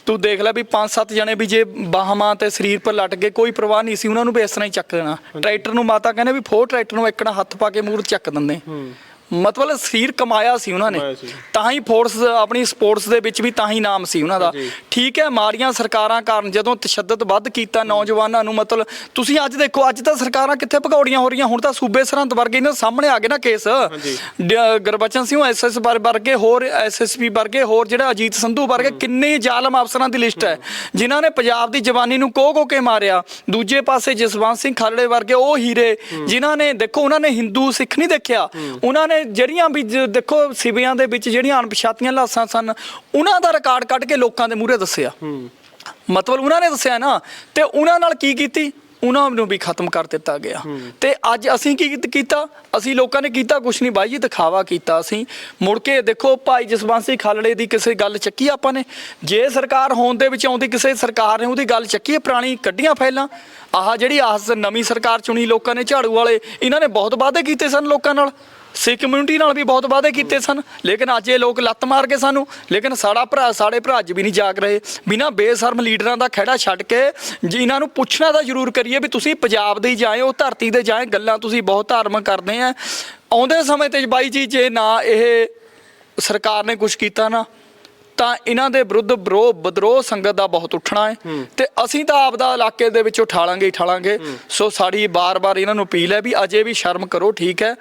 ਤੂੰ ਦੇਖ ਲੈ ਵੀ ਪੰਜ ਸੱਤ ਜਣੇ ਵੀ ਜੇ ਬਾਹਾਂ ਤੇ ਸਰੀਰ ਪਰ ਲਟ ਗਏ ਕੋਈ ਪਰਵਾਹ ਨਹੀਂ ਸੀ। ਉਹਨਾਂ ਨੂੰ ਵੀ ਇਸ ਤਰ੍ਹਾਂ ਹੀ ਚੱਕ ਦੇਣਾ। ਟਰੈਕਟਰ ਨੂੰ ਮਾਤਾ ਕਹਿੰਦੇ ਵੀ ਫੋਰ ਟਰੈਕਟਰ ਨੂੰ ਇੱਕਣਾ ਹੱਥ ਪਾ ਕੇ ਮੂਰ ਚੱਕ ਦਿੰਦੇ। ਮਤਲਬ ਸਰੀਰ ਕਮਾਇਆ ਸੀ ਉਹਨਾਂ ਨੇ। ਕਮਾਇਆ ਸੀ। ਤਾਂ ਹੀ ਫੋਰਸ ਆਪਣੀ ਸਪੋਰਟਸ ਦੇ ਵਿੱਚ ਵੀ ਤਾਂ ਹੀ ਨਾਮ ਸੀ ਉਹਨਾਂ ਦਾ। ਠੀਕ ਹੈ ਮਾੜੀਆਂ ਸਰਕਾਰਾਂ ਕਾਰਨ ਜਦੋਂ ਤਸ਼ੱਦਦ ਵੱਧ ਕੀਤਾ ਨੌਜਵਾਨਾਂ ਨੂੰ ਮਤਲਬ ਤੁਸੀਂ ਅੱਜ ਦੇਖੋ ਅੱਜ ਤਾਂ ਸਰਕਾਰਾਂ ਕਿੱਥੇ ਭਗੌੜੀਆਂ ਹੋ ਰਹੀਆਂ ਹੁਣ ਤਾਂ ਸੂਬੇ ਸਰਹੰਦ ਵਰਗੇ ਇਹਨਾਂ ਦੇ ਸਾਹਮਣੇ ਆ ਗਏ ਨਾ ਕੇਸ ਡ- ਗੁਰਬਚਨ ਸਿੰਘ ਐਸਐਸ ਵਰਗੇ ਹੋਰ ਐਸਐਸਪੀ ਵਰਗੇ ਹੋਰ ਜਿਹੜਾ ਅਜੀਤ ਸੰਧੂ ਵਰਗੇ ਕਿੰਨੇ ਜ਼ਾਲਮ ਅਫਸਰਾਂ ਦੀ ਲਿਸਟ ਹੈ। ਜਿਨ੍ਹਾਂ ਨੇ ਪੰਜਾਬ ਦੀ ਜਵਾਨੀ ਨੂੰ ਕੋਹ ਕੋਹ ਕੇ ਮਾਰਿਆ। ਦੂਜੇ ਪਾਸੇ ਜਸਵੰਤ ਸਿੰਘ ਖਾਲੜੇ ਵਰਗੇ ਉਹ ਹੀਰੇ ਜਿਨ੍ਹਾਂ ਨੇ ਦੇਖੋ ਉਹਨਾਂ ਨੇ ਹਿੰਦੂ ਸਿੱਖ ਨਹੀਂ ਦੇਖਿਆ। ਉਹਨਾਂ ਨੇ ਜਿਹੜੀਆਂ ਵੀ ਜ- ਦੇਖੋ ਸਿਵਿਆਂ ਦੇ ਵਿੱਚ ਜਿਹੜੀਆਂ ਅਣਪਛਾਤੀਆਂ ਲਾਸਾਂ ਸਨ ਉਹਨਾਂ ਦਾ ਰਿਕਾਰਡ ਕੱਢ ਕੇ ਲੋਕਾਂ ਦੇ ਮੂਹਰੇ ਦੱਸਿਆ। ਮਤਲਬ ਉਹਨਾਂ ਨੇ ਦੱਸਿਆ ਨਾ ਤੇ ਉਹਨਾਂ ਨਾਲ ਕੀ ਕੀਤੀ? ਉਹਨਾਂ ਨੂੰ ਵੀ ਖਤਮ ਕਰ ਦਿੱਤਾ ਗਿਆ। ਤੇ ਅੱਜ ਅਸੀਂ ਕੀ ਕੀਤ- ਕੀਤਾ? ਅਸੀਂ ਲੋਕਾਂ ਨੇ ਕੀਤਾ ਕੁਛ ਨਹੀਂ ਬਾਈ ਜੀ ਦਿਖਾਵਾ ਕੀਤਾ ਅਸੀਂ। ਮੁੜ ਕੇ ਦੇਖੋ ਭਾਈ ਜਸਵੰਤ ਸਿੰਘ ਖਾਲੜੇ ਦੀ ਕਿਸੇ ਗੱਲ ਚੱਕੀ ਆਪਾਂ ਨੇ। ਜੇ ਸਰਕਾਰ ਹੋਣ ਦੇ ਵਿੱਚ ਆਉਂਦੀ ਕਿਸੇ ਸਰਕਾਰ ਨੇ ਉਹਦੀ ਗੱਲ ਚੱਕੀ ਹੈ, ਪੁਰਾਣੀ ਕੱਢੀਆਂ ਫਾਈਲਾਂ। ਆਹ ਜਿਹੜੀ ਆਹ ਨਵੀਂ ਸਰਕਾਰ ਚੁਣੀ ਲੋਕਾਂ ਨੇ ਝਾੜੂ ਵਾਲੇ ਇਹਨਾਂ ਨੇ ਬਹੁਤ ਵਾਅਦੇ ਕੀਤੇ ਸਨ ਲੋਕਾਂ ਨਾਲ। ਸਿੱਖ ਕਮਿਊਨਿਟੀ ਨਾਲ ਵੀ ਬਹੁਤ ਵਾਅਦੇ ਕੀਤੇ ਸਨ। ਲੇਕਿਨ ਅੱਜ ਇਹ ਲੋਕ ਲੱਤ ਮਾਰ ਕੇ ਸਾਨੂੰ। ਲੇਕਿਨ ਸਾਡਾ ਭਰਾ, ਸਾਡੇ ਭਰਾ ਅੱਜ ਵੀ ਨਹੀਂ ਜਾਗ ਰਹੇ। ਬਿਨਾਂ ਬੇਸ਼ਰਮ ਲੀਡਰਾਂ ਦਾ ਖਹਿੜਾ ਛੱਡ ਕੇ ਜੀ ਇਹਨਾਂ ਨੂੰ ਪੁੱਛਣਾ ਤਾਂ ਜ਼ਰੂਰ ਕਰੀਏ ਵੀ ਤੁਸੀਂ ਪੰਜਾਬ ਦੇ ਹੀ ਜਾਏ, ਉਹ ਧਰਤੀ ਦੇ ਜਾਏ, ਗੱਲਾਂ ਤੁਸੀਂ ਬਹੁਤ ਧਾਰਮਿਕ ਕਰਦੇ ਆ ਆਉਂਦੇ ਸਮੇਂ ਤੇ ਬਾਈ ਜੀ, ਜੇ ਨਾ ਇਹ ਸਰਕਾਰ ਨੇ ਕੁਝ ਕੀਤਾ ਨਾ ਤਾਂ ਇਹਨਾਂ ਦੇ ਵਿਰੁੱਧ ਵਿਰੋਧ ਵਿਦਰੋਹ ਸੰਗਤ ਦਾ ਬਹੁਤ ਉੱਠਣਾ ਹੈ। ਤੇ ਅਸੀਂ ਤਾਂ ਆਪਦਾ ਇਲਾਕੇ ਦੇ ਵਿੱਚ ਉਠਾਲਾਂਗੇ ਹੀ ਠਾਲਾਂਗੇ ਸੋ ਸਾਡੀ ਬਾਰ-ਬਾਰ ਇਹਨਾਂ ਨੂੰ ਅਪੀਲ ਹੈ ਵੀ ਅਜੇ ਵੀ ਸ਼ਰਮ ਕਰੋ ਠੀਕ ਹੈ।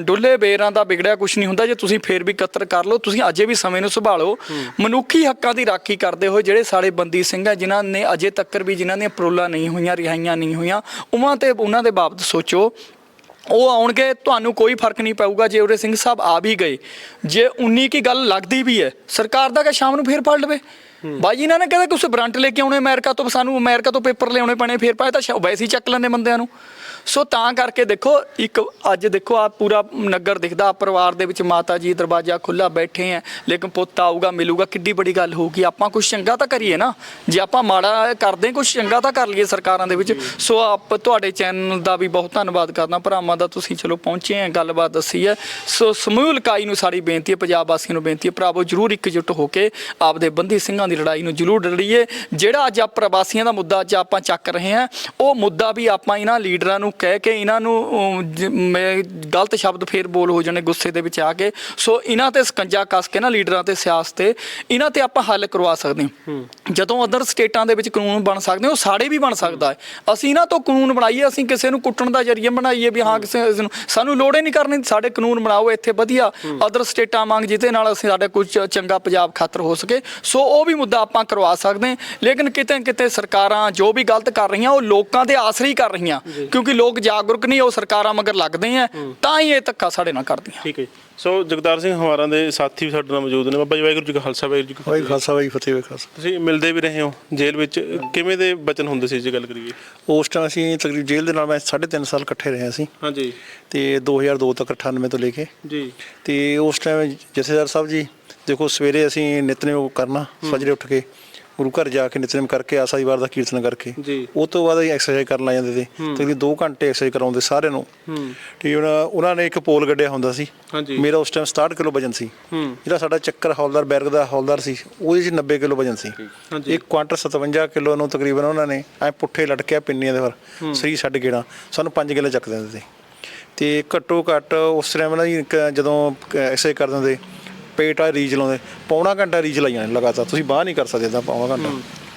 ਡੁੱਲੇ ਬੇਰਾਂ ਦਾ ਵਿਗੜਿਆ ਕੁਝ ਨਹੀਂ ਹੁੰਦਾ। ਜੇ ਤੁਸੀਂ ਫੇਰ ਵੀ ਕਤਰ ਕਰ ਲਓ ਤੁਸੀਂ ਅਜੇ ਵੀ ਸਮੇਂ ਨੂੰ ਸੰਭਾਲੋ। ਮਨੁੱਖੀ ਹੱਕਾਂ ਦੀ ਰਾਖੀ ਕਰਦੇ ਹੋਏ ਜਿਹੜੇ ਸਾਡੇ ਬੰਦੀ ਸਿੰਘ ਹੈ ਜਿਨ੍ਹਾਂ ਨੇ ਅਜੇ ਤੱਕਰ ਵੀ ਜਿਨ੍ਹਾਂ ਦੀਆਂ ਪਰੋਲਾਂ ਨਹੀਂ ਹੋਈਆਂ ਰਿਹਾਈਆਂ ਨਹੀਂ ਹੋਈਆਂ ਉਹਨਾਂ ਤੇ ਉਹਨਾਂ ਦੇ ਬਾਬਤ ਸੋਚੋ। ਉਹ ਆਉਣਗੇ ਤੁਹਾਨੂੰ ਕੋਈ ਫ਼ਰਕ ਨਹੀਂ ਪਊਗਾ ਜੇ ਉਰੇ ਸਿੰਘ ਸਾਹਿਬ ਆ ਵੀ ਗਏ। ਜੇ 19 ਕੀ ਗੱਲ ਲੱਗਦੀ ਵੀ ਹੈ ਸਰਕਾਰ ਦਾ ਕਿ ਸ਼ਾਮ ਨੂੰ ਫੇਰ ਫੜ ਲਵੇ? ਬਾਈ ਇਹਨਾਂ ਨੇ ਕਹਿੰਦਾ ਕੁਛ ਬਰੰਟ ਲੈ ਕੇ ਆਉਣੇ ਅਮਰੀਕਾ ਤੋਂ ਸਾਨੂੰ ਅਮਰੀਕਾ ਤੋਂ ਪੇਪਰ ਲਿਆਉਣੇ ਪੈਣੇ ਫੇਰ ਪਾਏ ਤਾਂ ਵੈਸੇ ਹੀ ਚੱਕ ਲੈਂਦੇ ਬੰਦਿਆਂ ਨੂੰ। ਸੋ ਤਾਂ ਕਰਕੇ ਦੇਖੋ ਇੱਕ ਅੱਜ ਦੇਖੋ ਆ ਪੂਰਾ ਨਗਰ ਦਿਖਦਾ ਪਰਿਵਾਰ ਦੇ ਵਿੱਚ ਮਾਤਾ ਜੀ ਦਰਵਾਜ਼ਾ ਖੁੱਲਾ ਬੈਠੇ ਆ ਲੇਕਿਨ ਪੁੱਤ ਆਊਗਾ ਮਿਲੂਗਾ ਕਿੱਡੀ ਬੜੀ ਗੱਲ ਹੋਊਗੀ ਆਪਾਂ ਕੁਝ ਚੰਗਾ ਤਾਂ ਕਰੀਏ ਨਾ। ਜੇ ਆਪਾਂ ਮਾੜਾ ਕਰਦੇ ਕੁਝ ਚੰਗਾ ਤਾਂ ਕਰ ਲਈਏ ਸਰਕਾਰਾਂ ਦੇ ਵਿੱਚ। ਸੋ ਆਪ ਤੁਹਾਡੇ ਚੈਨਲ ਦਾ ਵੀ ਬਹੁਤ ਧੰਨਵਾਦ ਕਰਦਾ। ਭਰਾਵਾਂ ਦਾ ਤੁਸੀਂ ਚਲੋ ਪਹੁੰਚੇ ਆ ਗੱਲਬਾਤ ਦੱਸੀ ਹੈ। ਸੋ ਸਮੂਹ ਇਕਾਈ ਨੂੰ ਸਾਡੀ ਬੇਨਤੀ ਹੈ ਪੰਜਾਬ ਵਾਸੀਆਂ ਨੂੰ ਬੇਨਤੀ ਹੈ ਭਰਾਵੋ ਜਰੂਰ ਇਕਜੁੱਟ ਹੋ ਕੇ ਆਪਦੇ ਬੰਦੀ ਸਿੰਘਾਂ ਦੀ ਲੜਾਈ ਨੂੰ ਜਰੂਰ ਲੜੀਏ। ਜਿਹੜਾ ਅੱਜ ਆ ਪ੍ਰਵਾਸੀਆਂ ਦਾ ਮੁੱਦਾ ਅੱਜ ਆਪਾਂ ਚੱਕ ਰਹੇ ਹਾਂ ਉਹ ਮੁੱਦਾ ਵੀ ਆਪਾਂ ਇਹਨਾਂ ਲੀਡਰਾਂ ਨੂੰ ਕਹਿ ਕੇ ਇਹਨਾਂ ਨੂੰ ਅਮ, ਜ- ਮੈਂ ਗਲਤ ਸ਼ਬਦ ਫੇਰ ਬੋਲ ਹੋ ਜਾਣੇ ਗੁੱਸੇ ਦੇ ਵਿੱਚ ਆ ਕੇ। ਸੋ ਇਹਨਾਂ ਤੇ ਸਕੰਜਾ ਕੱਸ ਕੇ ਨਾ ਲੀਡਰਾਂ ਤੇ ਸਿਆਸਤ ਤੇ ਇਹਨਾਂ ਤੇ ਆਪਾਂ ਹੱਲ ਕਰਵਾ ਸਕਦੇ ਹਾਂ। ਜਦੋਂ ਅਦਰ ਸਟੇਟਾਂ ਦੇ ਵਿੱਚ ਕਾਨੂੰਨ ਬਣ ਸਕਦੇ ਹੋ ਸਾਡੇ ਵੀ ਬਣ ਸਕਦਾ ਹੈ। ਅਸੀਂ ਇਹਨਾਂ ਤੋਂ ਕਾਨੂੰਨ ਬਣਾਈਏ ਅਸੀਂ ਕਿਸੇ ਨੂੰ ਕੁੱਟਣ ਦਾ ਜਰੀਆ ਬਣਾਈਏ ਵੀ ਹਾਂ ਕਿਸੇ ਇਸ ਨੂੰ ਸਾਨੂੰ ਲੋੜ ਹੀ ਨਹੀਂ ਕਰਨੀ ਸਾਡੇ ਕਾਨੂੰਨ ਬਣਾਓ ਇੱਥੇ ਵਧੀਆ। ਅਦਰ ਸਟੇਟਾਂ ਵਾਂਗ ਜਿਹਦੇ ਨਾਲ ਅਸੀਂ ਸਾਡੇ ਕੁਝ ਚੰਗਾ ਪੰਜਾਬ ਖਾਤਰ ਹੋ ਸਕੇ। ਸੋ ਉਹ ਵੀ ਮੁੱਦਾ ਆਪਾਂ ਕਰਵਾ ਸਕਦੇ ਹਾਂ। ਲੇਕਿਨ ਕਿਤੇ ਨਾ ਕਿਤੇ ਸਰਕਾਰਾਂ ਜੋ ਵੀ ਗਲਤ ਕਰ ਰਹੀਆਂ ਉਹ ਲੋਕਾਂ ਦੇ ਆਸਰੇ ਹੀ ਕਰ ਰਹੀਆਂ। ਕਿਉਂਕਿ ਲੋਕ ਜਾਗਰੂਕ ਨਹੀਂ ਉਹ ਸਰਕਾਰਾਂ ਮਗਰ ਲੱਗਦੇ ਆ ਤਾਂ ਹੀ ਇਹ ਧੱਕਾ ਸਾਡੇ ਨਾਲ ਕਰਦੀਆਂ। ਠੀਕ ਹੈ। ਸੋ ਜਗਤਾਰ ਸਿੰਘ ਹਵਾਰਾਂ ਦੇ ਸਾਥੀ ਵੀ ਸਾਡੇ ਨਾਲ ਮੌਜੂਦ ਨੇ। ਬਾਬਾ ਜੀ ਵਾਹਿਗੁਰੂ ਜੀ ਕਾ ਖਾਲਸਾ ਵਾਹਿਗੁਰੂ ਜੀ ਕੀ ਵਾਹਿ ਫਤਿਹ। ਖਾਲਸਾ ਵਾਹਿ ਫਤਿਹ ਵੇ ਖਾਲਸਾ ਤੁਸੀਂ ਮਿਲਦੇ ਵੀ ਰਹੇ ਹੋ ਜੇਲ੍ਹ ਵਿੱਚ। ਕਿਵੇਂ ਦੇ ਬਚਨ ਹੁੰਦੇ ਸੀ ਜੇ ਗੱਲ ਕਰੀਏ? ਉਸ ਟਾਈਮ ਅਸੀਂ ਤਕਰੀਬ ਜੇਲ੍ਹ ਦੇ ਨਾਲ ਮੈਂ 3.5 ਸਾਲ ਇਕੱਠੇ ਰਹੇ ਅਸੀਂ ਹਾਂਜੀ। ਤੇ 2002 ਤੱਕ 98 ਤੋਂ ਲੈ ਕੇ। ਜੀ। ਤੇ ਉਸ ਟਾਈਮ ਜਥੇਦਾਰ ਸਾਹਿਬ ਜੀ ਦੇਖੋ ਸਵੇਰੇ ਅਸੀਂ ਨਿਤਨੇਮ ਕਰਨਾ ਸਵੇਰੇ ਉੱਠ ਕੇ। ਗੁਰੂ ਘਰ ਜਾ ਕੇ ਨਿਤਨੇਮ ਕਰਕੇ ਆਸਾ ਦੀ ਵਾਰ ਦਾ ਕੀਰਤਨ ਕਰਕੇ ਜੀ। ਉਹ ਤੋਂ ਬਾਅਦ ਅਸੀਂ ਐਕਸਰਸਾਈਜ਼ ਕਰਨ ਲੱਗ ਜਾਂਦੇ ਸੀ। ਤਕਰੀਬਨ 2 ਘੰਟੇ ਐਕਸਰਸਾਈਜ਼ ਕਰਾਉਂਦੇ ਸਾਰਿਆਂ ਨੂੰ। ਠੀਕ ਉਹਨਾਂ ਉਹਨਾਂ ਨੇ ਇੱਕ ਪੋਲ ਗੱਡਿਆ ਹੁੰਦਾ ਸੀ। ਹਾਂਜੀ। ਮੇਰਾ ਉਸ ਟਾਈਮ 67 ਕਿਲੋ ਵਜਨ ਸੀ। ਹੂੰ। ਜਿਹੜਾ ਸਾਡਾ ਚੱਕਰ ਹੌਲਦਾਰ ਬੈਰਗ ਦਾ ਹੌਲਦਾਰ ਸੀ ਉਹਦੇ 'ਚ 90 ਕਿਲੋ ਵਜਨ ਸੀ। ਇੱਕ ਕੁਆਂਟਲ 57 ਕਿਲੋ ਨੂੰ ਤਕਰੀਬਨ ਉਹਨਾਂ ਨੇ ਐ ਪੁੱਠੇ ਲਟਕਿਆ ਪਿੰਨੀਆਂ ਦੇ ਪਰ ਸਰੀ ਛੱਡ ਗੇੜਾ ਸਾਨੂੰ 5 ਕਿਲੋ ਚੱਕ ਦਿੰਦੇ ਸੀ। ਤੇ ਘੱਟੋ ਘੱਟ ਉਸ ਟਾਈਮ ਨਾਲ ਜਦੋਂ ਐਕਸਰਸਾਈਜ਼ ਕਰ ਦਿੰਦੇ ਪੇਟ ਆ ਰੀਜ ਲਾਉਂਦੇ ਪੌਣਾ ਘੰਟਾ ਰੀਜ ਲਾਈ ਜਾਣੇ ਲਗਾਤਾਰ ਤੁਸੀਂ ਬਾਹਰ ਨਹੀਂ ਕਰ ਸਕਦੇ ਤਾਂ ਪੌਣਾ ਘੰਟਾ।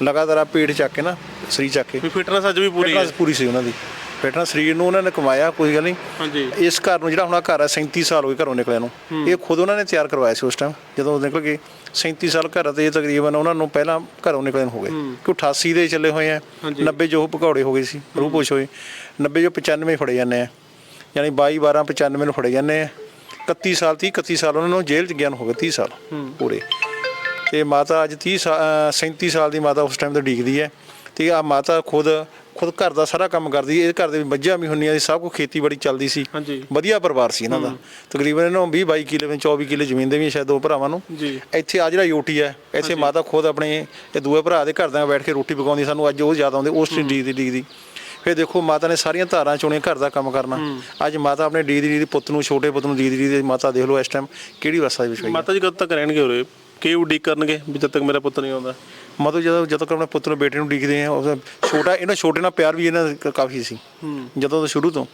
ਲਗਾਤਾਰ ਆ ਪੇਟ ਚੱਕ ਕੇ ਨਾ ਸਰੀ ਚੱਕ ਕੇ। ਵੀ ਫਿਟਨੈਸ ਅੱਜ ਵੀ ਪੂਰੀ ਹੈ। ਫਿਟਨੈਸ ਪੂਰੀ ਸੀ ਉਹਨਾਂ ਦੀ। ਫਿਟਨੈਸ ਸਰੀਰ ਨੂੰ ਉਹਨਾਂ ਨੇ ਕਮਾਇਆ ਕੋਈ ਗੱਲ ਨਹੀਂ। ਹਾਂਜੀ। ਇਸ ਘਰ ਨੂੰ ਜਿਹੜਾ ਹੁਣ ਆਹ ਘਰ ਹੈ 37 ਸਾਲ ਹੋ ਗਏ ਘਰੋਂ ਨਿਕਲਿਆ ਨੂੰ। ਇਹ ਖੁਦ ਉਹਨਾਂ ਨੇ ਤਿਆਰ ਕਰਵਾਇਆ ਸੀ ਉਸ ਟਾਈਮ ਜਦੋਂ ਉਹ ਨਿਕਲ ਗਏ। 37 ਸਾਲ ਘਰ ਤੇ ਤਕਰੀਬਨ ਉਹਨਾਂ ਨੂੰ ਪਹਿਲਾਂ ਘਰੋਂ ਨਿਕਲਣ ਹੋ ਗਏ। ਕਿ 88 ਦੇ ਚੱਲੇ ਹੋਏ ਆ ਹਾਂਜੀ। 90 ਜੋ ਭਗੌੜੇ ਹੋ ਗਏ ਸੀ ਰੂਹ ਪੁੱਛ ਹੋਏ। 90 ਜੋ 95 ਫੜੇ ਜਾਂਦੇ ਆ। ਯਾਨੀ 22 12 95 ਨੂੰ ਫੜੇ ਜਾਂਦੇ ਆ। 31 ਸਾਲ 30 31 ਸਾਲ ਉਹਨਾਂ ਨੂੰ ਜੇਲ੍ਹ ਚ ਗਿਆਨ ਹੋ ਗਏ 30 ਸਾਲ ਪੂਰੇ। ਤੇ ਮਾਤਾ ਅੱਜ 30 ਸਾ- ਅਹ 37 ਸਾਲ ਦੀ ਮਾਤਾ ਉਸ ਟਾਈਮ ਤੇ ਡੀਕਦੀ ਹੈ। ਤੇ ਆ ਮਾਤਾ ਖੁਦ ਖੁਦ ਘਰ ਦਾ ਸਾਰਾ ਕੰਮ ਕਰਦੀ ਇਹ ਘਰ ਦੇ ਵਿੱਚ ਮੱਝਾਂ ਵੀ ਹੁੰਦੀਆਂ ਸੀ ਸਭ ਕੁਝ ਖੇਤੀਬਾੜੀ ਚੱਲਦੀ ਸੀ। ਵਧੀਆ ਪਰਿਵਾਰ ਸੀ ਇਹਨਾਂ ਦਾ। ਤਕਰੀਬਨ ਇਹਨਾਂ ਨੂੰ 20 22 ਕਿੱਲੇ ਵਿੱਚ 24 ਕਿੱਲੇ ਜ਼ਮੀਨ ਦੇ ਵੀ ਸ਼ਾਇਦ ਦੋ ਭਰਾਵਾਂ ਨੂੰ। ਜੀ। ਇੱਥੇ ਆ ਜਿਹੜਾ ਯੂਟੀ ਹੈ ਇੱਥੇ ਮਾਤਾ ਖੁਦ ਆਪਣੇ ਇਹ ਦੂਏ ਭਰਾ ਦੇ ਘਰ ਦਾ ਬੈਠ ਕੇ ਰੋਟੀ ਪਕਾਉਂਦੀ ਸਾਨੂੰ ਅੱਜ ਉਹ ਯਾਦ ਆਉਂਦੇ ਉਸ ਦੀ ਦੀ ਫਿਰ ਦੇਖੋ ਮਾਤਾ ਨੇ ਸਾਰੀਆਂ ਧਾਰਾਂ ਚੁਣੀਆਂ ਘਰ ਦਾ ਕੰਮ ਕਰਨਾ। ਅੱਜ ਮਾਤਾ ਆਪਣੇ ਡੀ ਦੀ ਪੁੱਤ ਨੂੰ ਛੋਟੇ ਪੁੱਤ ਨੂੰ ਡੀ ਦੀ ਦੀ ਮਾਤਾ ਦੇਖ ਲਓ ਇਸ ਟਾਈਮ ਕਿਹੜੀ ਅਵਸਥਾ ਦੇ ਵਿੱਚ ਹੋਈ। ਮਾਤਾ ਜੀ ਕਦ ਤੱਕ ਰਹਿਣਗੇ ਉਰੇ? ਕੀ ਉਡੀਕ ਕਰਨਗੇ ਵੀ ਜਦ ਤੱਕ ਮੇਰਾ ਪੁੱਤ ਨਹੀਂ ਆਉਂਦਾ? ਮਤਲਬ ਜਦੋਂ ਜਦੋਂ ਤੱਕ ਆਪਣੇ ਪੁੱਤ ਨੂੰ ਬੇਟੇ ਨੂੰ ਡੀਕਦੇ ਆ ਉਸ ਛੋਟਾ ਇਹਨਾਂ ਛੋਟੇ ਨਾਲ ਪਿਆਰ ਵੀ ਇਹਨਾਂ ਦਾ ਕਾਫੀ ਸੀ। ਜਦੋਂ ਤੋਂ ਸ਼ੁਰੂ ਤੋਂ।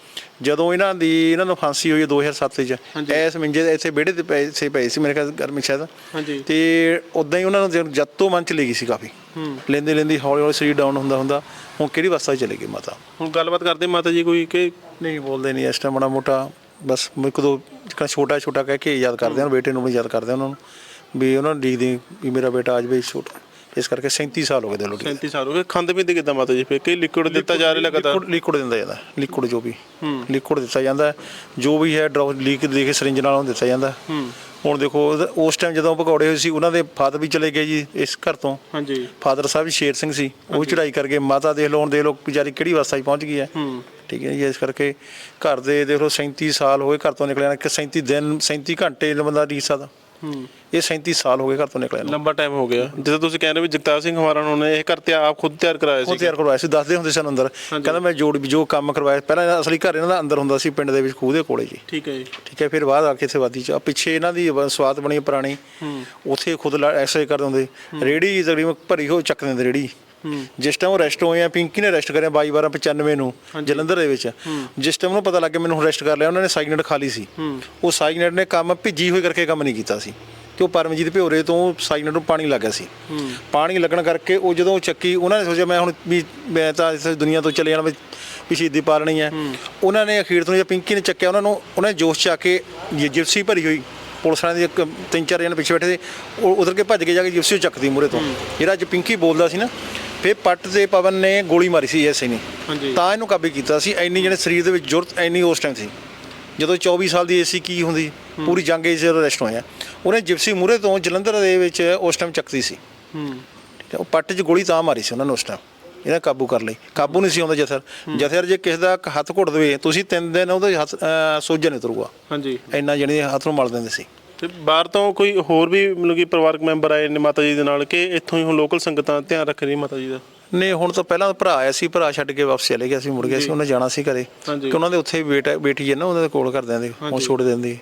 ਜਦੋਂ ਇਹਨਾਂ ਦੀ ਇਹਨਾਂ ਨੂੰ ਫਾਂਸੀ ਹੋਈ 2007 ਚ। ਐਸ ਮਿੰਜੇ ਦੇ ਇੱਥੇ ਵਿਹੜੇ ਤੇ ਪਏ ਸੇ ਪਏ ਸੀ ਮੇਰੇ ਖਿਆਲ ਗਰਮੀ ਸ਼ਾਇਦ। ਹਾਂਜੀ। ਤੇ ਉਦਾਂ ਹੀ ਉਹਨਾਂ ਨੂੰ ਜਦੋਂ ਤੋਂ ਮਨ ਚ ਲੈ ਗਈ ਸੀ ਕਾਫੀ। ਲੈਂਦੇ ਲੈਂਦੇ ਹੌਲੀ ਹੌਲੀ ਸਰੀਰ ਡਾਊਨ ਹੁੰਦਾ ਹੁੰਦਾ। ਹੁਣ ਕਿਹੜੀ 'ਚ ਚਲੇ ਗਈ ਮਾਤਾ? ਹੁਣ ਗੱਲਬਾਤ ਕਰਦੇ ਮਾਤਾ ਜੀ ਕੋਈ ਕਿ ਨਹੀਂ ਬੋਲਦੇ ਨਹੀਂ ਇਸ ਟਾਈਮ ਬੜਾ ਮੋਟਾ। ਬਸ ਇੱਕ ਦੋ ਛੋਟਾ ਛੋਟਾ ਕਹਿ ਕੇ ਯਾਦ ਕਰਦੇ ਆ ਬੇਟੇ ਨੂੰ ਵੀ ਯਾਦ ਕਰਦੇ ਆ ਉਹਨਾਂ ਨੂੰ। ਵੀ ਉਹਨਾਂ ਨੂੰ ਡੀਕਦੇ ਵੀ ਮੇਰਾ ਬੇਟਾ ਅੱਜ ਵੀ ਛੋਟਾ। ਇਸ ਕਰਕੇ 37 ਸਾਲ ਹੋ ਗਏ ਦੇ ਲੋਟੀ 37 ਸਾਲ ਹੋ ਗਏ। ਖਾਂਦੇ ਪੀਂਦੇ ਕਿੱਦਾਂ ਮਾਤਾ ਜੀ ਫੇ ਕਿ ਲਿਕੁਇਡ ਦਿੱਤਾ ਜਾ ਰਿਹਾ ਲਗਾਤਾਰ। ਲਿਕੁਇਡ ਦਿੰਦਾ ਜਾਂਦਾ ਲਿਕੁਇਡ ਜੋ ਵੀ। ਲਿਕੁਇਡ ਦਿੱਤਾ ਜਾਂਦਾ। ਜੋ ਵੀ ਹੈ ਡਰੌਪ ਲੀਕ ਦੇ ਕੇ ਸਰਿੰਜ ਨਾਲ ਉਹਨੂੰ ਦਿੱਤਾ ਜਾਂਦਾ। ਹੁਣ ਦੇਖੋ ਉਸ ਟਾਈਮ ਜਦੋਂ ਪਕੌੜੇ ਹੋਏ ਸੀ ਉਹਨਾਂ ਦੇ ਫਾਦਰ ਵੀ ਚਲੇ ਗਏ ਜੀ ਇਸ ਘਰ ਤੋਂ। ਹਾਂਜੀ। ਫਾਦਰ ਸਾਹਿਬ ਵੀ ਸ਼ੇਰ ਸਿੰਘ ਸੀ। ਉਹ ਵੀ ਚੜਾਈ ਕਰਕੇ ਮਾਤਾ ਦੇਖ ਲਓ ਹੁਣ ਦੇਖ ਲਓ ਵਿਚਾਰੀ ਕਿਹੜੀ ਅਵਸਥਾ 'ਚ ਪਹੁੰਚ ਗਈ ਹੈ। ਠੀਕ ਹੈ ਜੀ ਇਸ ਕਰਕੇ ਘਰ ਦੇ ਦੇਖ ਲਓ 37 ਸਾਲ ਹੋਏ ਘਰ ਤੋਂ ਨਿਕਲਿਆ ਕਿ 37 ਦਿਨ 37 ਘੰਟੇ ਬੰਦਾ ਰੀਸ ਸਕਦਾ ਇਹ 37 ਸਾਲ ਹੋ ਗਏ ਘਰ ਤੋਂ ਨਿਕਲਿਆ ਨੂੰ। ਲੰਬਾ ਟਾਈਮ ਹੋ ਗਿਆ। ਜਦੋਂ ਤੁਸੀਂ ਕਹਿੰਦੇ ਵੀ ਜਗਤਾਰ ਸਿੰਘ ਹਵਾਰਾ ਨੇ ਇਹ ਘਰ ਤੇ ਆਪ ਖੁਦ ਤਿਆਰ ਕਰਾਇਆ ਸੀ ਤਿਆਰ ਕਰਵਾਇਆ ਸੀ ਦੱਸਦੇ ਹੁੰਦੇ ਸਨ ਅੰਦਰ। ਕਹਿੰਦਾ ਮੈਂ ਜੋੜ ਜੋ ਕੰਮ ਕਰਵਾਇਆ ਪਹਿਲਾਂ ਅਸਲੀ ਘਰ ਇਹਨਾਂ ਦਾ ਅੰਦਰ ਹੁੰਦਾ ਸੀ ਪਿੰਡ ਦੇ ਵਿੱਚ ਖੂਹ ਦੇ ਕੋਲੇ ਜੀ। ਠੀਕ ਹੈ ਜੀ। ਠੀਕ ਹੈ ਫਿਰ ਬਾਅਦ ਆ ਕੇ ਇੱਥੇ ਵਾਦੀ ਚ ਆ। ਪਿੱਛੇ ਇਹਨਾਂ ਦੀ ਸਵਾਤ ਬਣੀ ਪੁਰਾਣੀ। ਉੱਥੇ ਖੁਦ ਐਕਸਰਸਾਈਜ਼ ਕਰਦੇ ਹੁੰਦੇ ਰੇੜੀ ਤਕਰੀਬਨ ਭਰੀ ਹੋ ਚੱਕ ਦਿੰਦੇ ਰੇੜੀ। ਜਿਸ ਟਾਈਮ ਉਹ ਰੈਸਟ ਹੋਏ ਆ ਪਿੰਕੀ ਨੇ ਰੈਸਟ ਕਰਿਆ 22 12 95 ਨੂੰ ਜਲੰਧਰ ਦੇ ਵਿੱਚ। ਜਿਸ ਟਾਈਮ ਉਹਨੂੰ ਪਤਾ ਲੱਗਿਆ ਮੈਨੂੰ ਰੈਸਟ ਕਰ ਲਿਆ ਉਹਨਾਂ ਨੇ ਸਾਈਗਨੇਟ ਖਾਲੀ ਸੀ। ਉਹ ਸਾਈਗਨੇਟ ਨੇ ਕੰਮ ਭਿੱਜੀ ਹੋਈ ਕਰਕੇ ਕੰਮ ਨਹੀਂ ਕੀਤਾ ਸੀ। ਕਿ ਉਹ ਪਰਮਜੀਤ ਭਿਓਰੇ ਤੋਂ ਸਾਈਗਨੇਟ ਨੂੰ ਪਾਣੀ ਲੱਗ ਗਿਆ ਸੀ। ਪਾਣੀ ਲੱਗਣ ਕਰਕੇ ਉਹ ਜਦੋਂ ਚੱਕੀ ਉਹਨਾਂ ਨੇ ਸੋਚਿਆ ਮੈਂ ਹੁਣ ਵੀ ਮੈਂ ਤਾਂ ਇਸ ਦੁਨੀਆ ਤੋਂ ਚਲੇ ਜਾਣਾ ਵੀ ਸ਼ਹੀਦੀ ਪਾਲਣੀ ਹੈ। ਉਹਨਾਂ ਨੇ ਅਖੀਰ ਤੋਂ ਜੇ ਪਿੰਕੀ ਨੇ ਚੱਕਿਆ ਉਹਨਾਂ ਨੂੰ ਉਹਨਾਂ ਜੋਸ਼ ਚ ਆ ਕੇ ਜਿਪਸੀ ਭਰੀ ਹੋਈ। ਪੁਲਿਸ ਵਾਲਿਆਂ ਦੇ ਤਿੰਨ ਚਾਰ ਜਣੇ ਪਿੱਛੇ ਬੈਠੇ ਸੀ ਉਹ ਉਧਰ ਕੇ ਭੱਜ ਕੇ ਜਾ ਕੇ ਜਿਪਸੀ ਚੱਕਦੀ ਮੂਰੇ ਤੋਂ। ਜਿਹੜਾ ਅੱਜ ਪਿੰਕੀ ਬੋਲਦਾ ਸੀ ਨਾ ਫਿਰ ਪੱਟ ਤੇ ਪਵਨ ਨੇ ਗੋਲੀ ਮਾਰੀ ਸੀ ਐਸੇ ਨੇ। ਤਾਂ ਇਹਨੂੰ ਕਾਬੂ ਕੀਤਾ ਸੀ ਇੰਨੀ ਜਿਹੜੇ ਸਰੀਰ ਦੇ ਵਿੱਚ ਜ਼ਰੂਰਤ ਇੰਨੀ ਉਸ ਟਾਈਮ ਸੀ। ਜਦੋਂ 24 ਸਾਲ ਦੀ ਏਸੀ ਕੀ ਹੁੰਦੀ ਪੂਰੀ ਜੰਗ ਏਜ ਜਦੋਂ ਅਰੈਸਟ ਹੋਇਆ। ਉਹਨੇ ਜਿਪਸੀ ਮੂਰੇ ਤੋਂ ਜਲੰਧਰ ਦੇ ਵਿੱਚ ਉਸ ਟਾਈਮ ਚੱਕਦੀ ਸੀ। ਉਹ ਪੱਟ 'ਚ ਗੋਲੀ ਤਾਂ ਮਾਰੀ ਸੀ ਉਹਨਾਂ ਨੇ ਉਸ ਟਾਈਮ ਇਹਦਾ ਕਾਬੂ ਕਰ ਲਈ। ਕਾਬੂ ਨਹੀਂ ਸੀ ਆਉਂਦਾ ਜਥਰ ਜਥਰ ਜੇ ਕਿਸੇ ਦਾ ਹੱਥ ਘੁੱਟ ਦੇਵੇ ਤੁਸੀਂ ਤਿੰਨ ਦਿਨ ਉਹਦੇ ਹੱਥ ਅਹ, ਸੋਜਾ ਨਹੀਂ ਉਤਰੂਗਾ ਹਾਂਜੀ। ਇੰਨਾ ਜਿਹੜੇ ਹੱਥ ਨੂੰ ਮਲ ਦਿੰਦੇ ਸੀ। ਤੇ ਬਾਹਰ ਤੋਂ ਕੋਈ ਹੋਰ ਵੀ ਮਤਲਬ ਕਿ ਪਰਿਵਾਰਕ ਮੈਂਬਰ ਆਏ ਨੇ ਮਾਤਾ ਜੀ ਦੇ ਨਾਲ ਕਿ ਇੱਥੋਂ ਹੀ ਹੁਣ ਲੋਕਲ ਸੰਗਤਾਂ ਧਿਆਨ ਰੱਖ ਰਹੀ ਮਾਤਾ ਜੀ ਦਾ? ਨਹੀਂ ਹੁਣ ਤਾਂ ਪਹਿਲਾਂ ਭਰਾ ਆਇਆ ਸੀ ਭਰਾ ਛੱਡ ਕੇ ਵਾਪਸ ਚਲੇ ਗਿਆ ਸੀ ਮੁੜ ਗਿਆ ਸੀ ਉਹਨੇ ਜਾਣਾ ਸੀ ਘਰੇ। ਕਿ ਉਹਨਾਂ ਦੇ ਉੱਥੇ ਬੇਟਾ ਬੇਟੀ ਹੈ ਨਾ ਉਹਨਾਂ ਦੇ ਕੋਲ ਕਰਦਿਆਂ ਦੇ ਉਹ ਛੋੜ ਦਿੰਦੀ